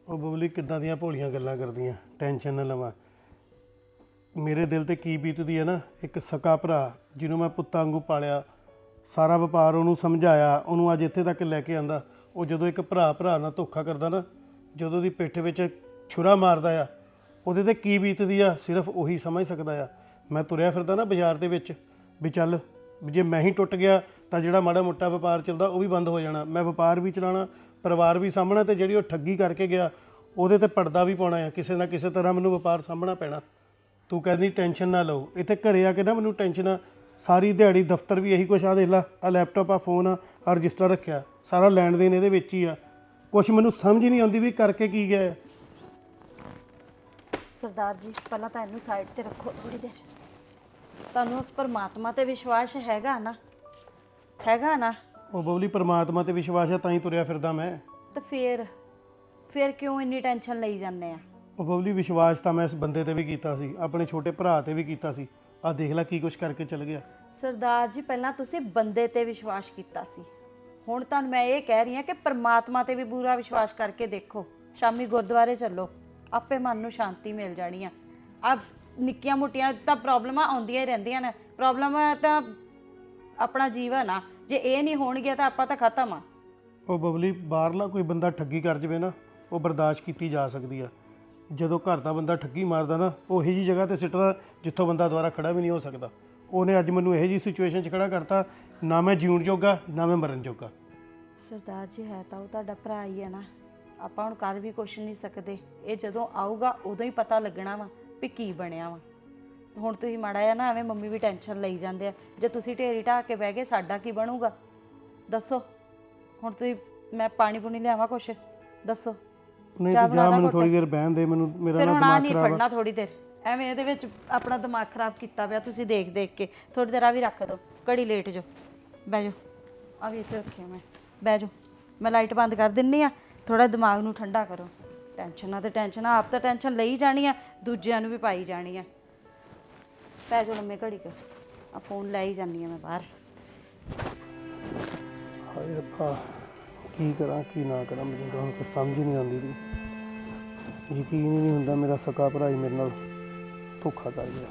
ਉਹ ਬਬਲੀ ਕਿੱਦਾਂ ਦੀਆਂ ਭੋਲੀਆਂ ਗੱਲਾਂ ਕਰਦੀਆਂ ਟੈਨਸ਼ਨ ਨਾ ਲਵਾਂ। ਮੇਰੇ ਦਿਲ ਤੇ ਕੀ ਬੀਤਦੀ ਹੈ ਨਾ, ਇੱਕ ਸਕਾ ਭਰਾ ਜਿਹਨੂੰ ਮੈਂ ਪੁੱਤਾਂ ਵਾਂਗੂ ਪਾਲਿਆ, ਸਾਰਾ ਵਪਾਰ ਉਹਨੂੰ ਸਮਝਾਇਆ, ਉਹਨੂੰ ਅੱਜ ਇੱਥੇ ਤੱਕ ਲੈ ਕੇ ਆਂਦਾ। ਉਹ ਜਦੋਂ ਇੱਕ ਭਰਾ ਭਰਾ ਨਾਲ ਧੋਖਾ ਕਰਦਾ ਨਾ, ਜਦੋਂ ਦੀ ਪਿੱਠ ਵਿੱਚ ਛੁਰਾ ਮਾਰਦਾ ਆ, ਉਹਦੇ ਤੇ ਕੀ ਬੀਤਦੀ ਆ, ਸਿਰਫ ਉਹੀ ਸਮਝ ਸਕਦਾ ਆ। ਮੈਂ ਤੁਰਿਆ ਫਿਰਦਾ ਨਾ ਬਾਜ਼ਾਰ ਦੇ ਵਿੱਚ, ਵੀ ਚੱਲ ਵੀ ਜੇ ਮੈਂ ਹੀ ਟੁੱਟ ਗਿਆ, ਤਾਂ ਜਿਹੜਾ ਮਾੜਾ ਮੋਟਾ ਵਪਾਰ ਚੱਲਦਾ, ਉਹ ਵੀ ਬੰਦ ਹੋ ਜਾਣਾ। ਮੈਂ ਵਪਾਰ ਵੀ ਚਲਾਉਣਾ ਪਰਿਵਾਰ ਵੀ ਸਾਂਭਣਾ, ਤੇ ਜਿਹੜੀ ਉਹ ਠੱਗੀ ਕਰਕੇ ਗਿਆ, ਉਹਦੇ ਤੇ ਪਰਦਾ ਵੀ ਪਾਉਣਾ ਆ, ਕਿਸੇ ਨਾ ਕਿਸੇ ਤਰ੍ਹਾਂ ਮੈਨੂੰ ਵਪਾਰ ਸਾਂਭਣਾ ਪੈਣਾ। ਤੂੰ ਕਹਿੰਦੀ ਟੈਨਸ਼ਨ ਨਾ ਲਓ। ਇੱਥੇ ਘਰੇ ਆ ਕੇ ਨਾ ਮੈਨੂੰ ਟੈਨਸ਼ਨ ਆ। ਸਾਰੀ ਦਿਹਾੜੀ ਦਫ਼ਤਰ ਵੀ ਇਹੀ ਕੁਛ ਆ ਦੇਖ ਲਾ ਆ ਲੈਪਟਾਪ ਆ ਫੋਨ ਆ ਆ ਰਜਿਸਟਰ ਰੱਖਿਆ। ਸਾਰਾ ਲੈਣ ਦੇਣ ਇਹਦੇ ਵਿੱਚ ਹੀ ਆ। ਕੁਛ ਮੈਨੂੰ ਸਮਝ ਨਹੀਂ ਆਉਂਦੀ ਵੀ ਕਰਕੇ ਕੀ ਗਿਆ ਹੈ। ਸਰਦਾਰ ਜੀ ਪਹਿਲਾਂ ਤਾਂ ਇਹਨੂੰ ਸਾਈਡ ਤੇ ਰੱਖੋ ਥੋੜੀ ਦੇਰ। ਤੁਹਾਨੂੰ ਉਸ ਪਰਮਾਤਮਾ ਤੇ ਵਿਸ਼ਵਾਸ ਹੈਗਾ ਨਾ? ਹੈਗਾ ਨਾ? ਉਹ ਬਬਲੀ ਪਰਮਾਤਮਾ ਤੇ ਵਿਸ਼ਵਾਸ ਹੈ ਤਾਂ ਹੀ ਤੁਰਿਆ ਫਿਰਦਾ ਮੈਂ। ਤੇ ਫੇਰ ਫੇਰ ਕਿਉਂ ਇੰਨੀ ਟੈਨਸ਼ਨ ਲਈ ਜਾਂਦੇ ਆ? ਉਹ ਬਬਲੀ ਵਿਸ਼ਵਾਸ ਤਾਂ ਮੈਂ ਇਸ ਬੰਦੇ ਤੇ ਵੀ ਕੀਤਾ ਸੀ ਆਪਣੇ ਛੋਟੇ ਭਰਾ ਤੇ ਵੀ ਕੀਤਾ ਸੀ। ਆ ਦੇਖ ਲੈ ਕੀ ਕੁਛ ਕਰਕੇ ਚਲ ਗਿਆ। ਸਰਦਾਰ ਜੀ ਪਹਿਲਾਂ ਤੁਸੀਂ ਬੰਦੇ ਤੇ ਵਿਸ਼ਵਾਸ ਕੀਤਾ ਸੀ। ਹੁਣ ਤੁਹਾਨੂੰ ਮੈਂ ਇਹ ਕਹਿ ਰਹੀ ਹਾਂ ਕਿ ਪਰਮਾਤਮਾ ਤੇ ਵੀ ਪੂਰਾ ਵਿਸ਼ਵਾਸ ਕਰਕੇ ਦੇਖੋ। ਸ਼ਾਮੀ ਗੁਰਦੁਆਰੇ ਚੱਲੋ। ਆਪੇ ਮਨ ਨੂੰ ਸ਼ਾਂਤੀ ਮਿਲ ਜਾਣੀ ਆ। ਆ ਨਿੱਕੀਆਂ ਮੁੱਟੀਆਂ ਤਾਂ ਪ੍ਰੋਬਲਮਾਂ ਆਉਂਦੀਆਂ ਹੀ ਰਹਿੰਦੀਆਂ ਨੇ। ਪ੍ਰੋਬਲਮ ਤਾਂ ਆਪਣਾ ਜੀਵਨ ਆ। ਜੇ ਇਹ ਨਹੀਂ ਹੋਣਗੇ ਤਾਂ ਆਪਾਂ ਤਾਂ ਖਤਮ ਆ। ਉਹ ਬਬਲੀ ਬਾਹਰਲਾ ਕੋਈ ਬੰਦਾ ਠੱਗੀ ਕਰ ਜਵੇ ਨਾ ਉਹ ਬਰਦਾਸ਼ਤ ਕੀਤੀ ਜਾ ਸਕਦੀ ਆ। ਜਦੋਂ ਘਰ ਦਾ ਬੰਦਾ ਠੱਗੀ ਮਾਰਦਾ ਨਾ, ਉਹ ਜੀ ਜਗ੍ਹਾ ਤੇ ਸਿੱਟਦਾ ਜਿੱਥੋਂ ਬੰਦਾ ਦੁਬਾਰਾ ਖੜਾ ਵੀ ਨਹੀਂ ਹੋ ਸਕਦਾ। ਉਹਨੇ ਅੱਜ ਮੈਨੂੰ ਇਹੋ ਜੀ ਸਿਚੁਏਸ਼ਨ 'ਚ ਖੜਾ ਕਰਤਾ, ਨਾ ਮੈਂ ਜਿਉਣ ਜੋਗਾ, ਨਾ ਮੈਂ ਮਰਨ ਜੋਗਾ। ਸਰਦਾਰ ਜੀ, ਹੈ ਤਾਂ ਉਹ ਤੁਹਾਡਾ ਭਰਾ ਹੀ ਹੈ ਨਾ। ਆਪਾਂ ਹੁਣ ਕਰ ਵੀ ਕੁਛ ਨਹੀਂ ਸਕਦੇ। ਇਹ ਜਦੋਂ ਆਊਗਾ, ਉਦੋਂ ਹੀ ਪਤਾ ਲੱਗਣਾ ਵਾ ਵੀ ਕੀ ਬਣਿਆ ਵਾ। ਹੁਣ ਤੁਸੀਂ ਮਾੜਾ ਆ ਨਾ ਐਵੇਂ ਮੰਮੀ ਵੀ ਟੈਨਸ਼ਨ ਲਈ ਜਾਂਦੇ ਆ। ਜੇ ਤੁਸੀਂ ਢੇਰੀ ਢਾਹ ਕੇ ਬਹਿ ਗਏ, ਸਾਡਾ ਕੀ ਬਣੂਗਾ? ਦੱਸੋ। ਹੁਣ ਤੁਸੀਂ, ਮੈਂ ਪਾਣੀ ਪੂਣੀ ਲਿਆਵਾਂ ਕੁਛ? ਦੱਸੋ। ਨਹੀਂ ਚਾਹ ਤੂੰ ਬਣਾ ਜਾ ਦਾਂ ਮੈਨੂੰ? ਥੋੜੀ ਦੇਰ ਬਹਿਣ ਦੇ ਮੈਨੂੰ ਮੇਰਾ ਫਿਰ ਨਾ ਹੁਣ ਆ ਦਿਮਾਗ ਨਹੀਂ ਖਰਾਬ ਆ। ਫੜਨਾ ਥੋੜੀ ਦੇਰ। ਐਵੇਂ ਇਹਦੇ ਵਿੱਚ ਆਪਣਾ ਦਿਮਾਗ ਖਰਾਬ ਕੀਤਾ ਪਿਆ ਤੁਸੀਂ ਦੇਖ ਦੇਖ ਕੇ। ਥੋੜੀ ਦੇਰ ਆ ਵੀ ਰੱਖ ਦਿਓ ਘੜੀ ਲੇਟ ਜੋ ਬਹਿ ਜਾਓ। ਆ ਵੀ ਇੱਥੇ ਰੱਖਿਆ ਮੈਂ। ਬਹਿ ਜਾਓ। ਮੈਂ ਲਾਈਟ ਬੰਦ ਕਰ ਦਿੰਨੀ ਆ ਥੋੜਾ ਦਿਮਾਗ ਨੂੰ ਠੰਡਾ ਕਰੋ। ਟੈਨਸ਼ਨਾਂ ਤੇ ਟੈਨਸ਼ਨ ਆਪ ਤਾਂ ਟੈਨਸ਼ਨ ਲਈ ਜਾਣੀ ਆ ਦੂਜਿਆਂ ਨੂੰ ਵੀ ਪਾਈ ਜਾਣੀ ਆ। ਪੈ ਜਾਓ ਲੰਮੇ ਘੜੀ ਕੇ। ਆ ਫੋਨ ਲੈ ਹੀ ਜਾਨੀ ਆ ਮੈਂ ਬਾਹਰ। ਹਾਏ ਰੱਬਾ। ਕੀ ਕਰਾਂ, ਕੀ ਨਾ ਕਰਾਂ, ਮੈਨੂੰ ਤਾਂ ਹੁਣ ਕੁਛ ਸਮਝ ਹੀ ਨਹੀਂ ਆਉਂਦੀ ਦੀ ਯਕੀਨ ਹੀ ਨਹੀਂ ਹੁੰਦਾ ਮੇਰਾ ਸਕਾ ਭਰਾ ਹੀ ਮੇਰੇ ਨਾਲ ਧੋਖਾ ਕਰ ਗਿਆ।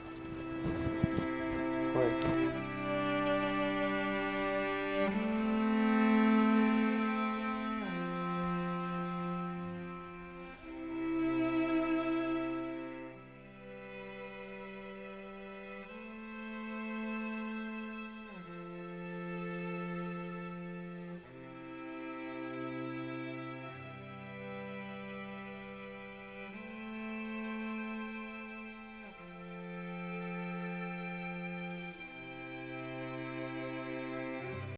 ਵਾਹਿਗੁਰੂ।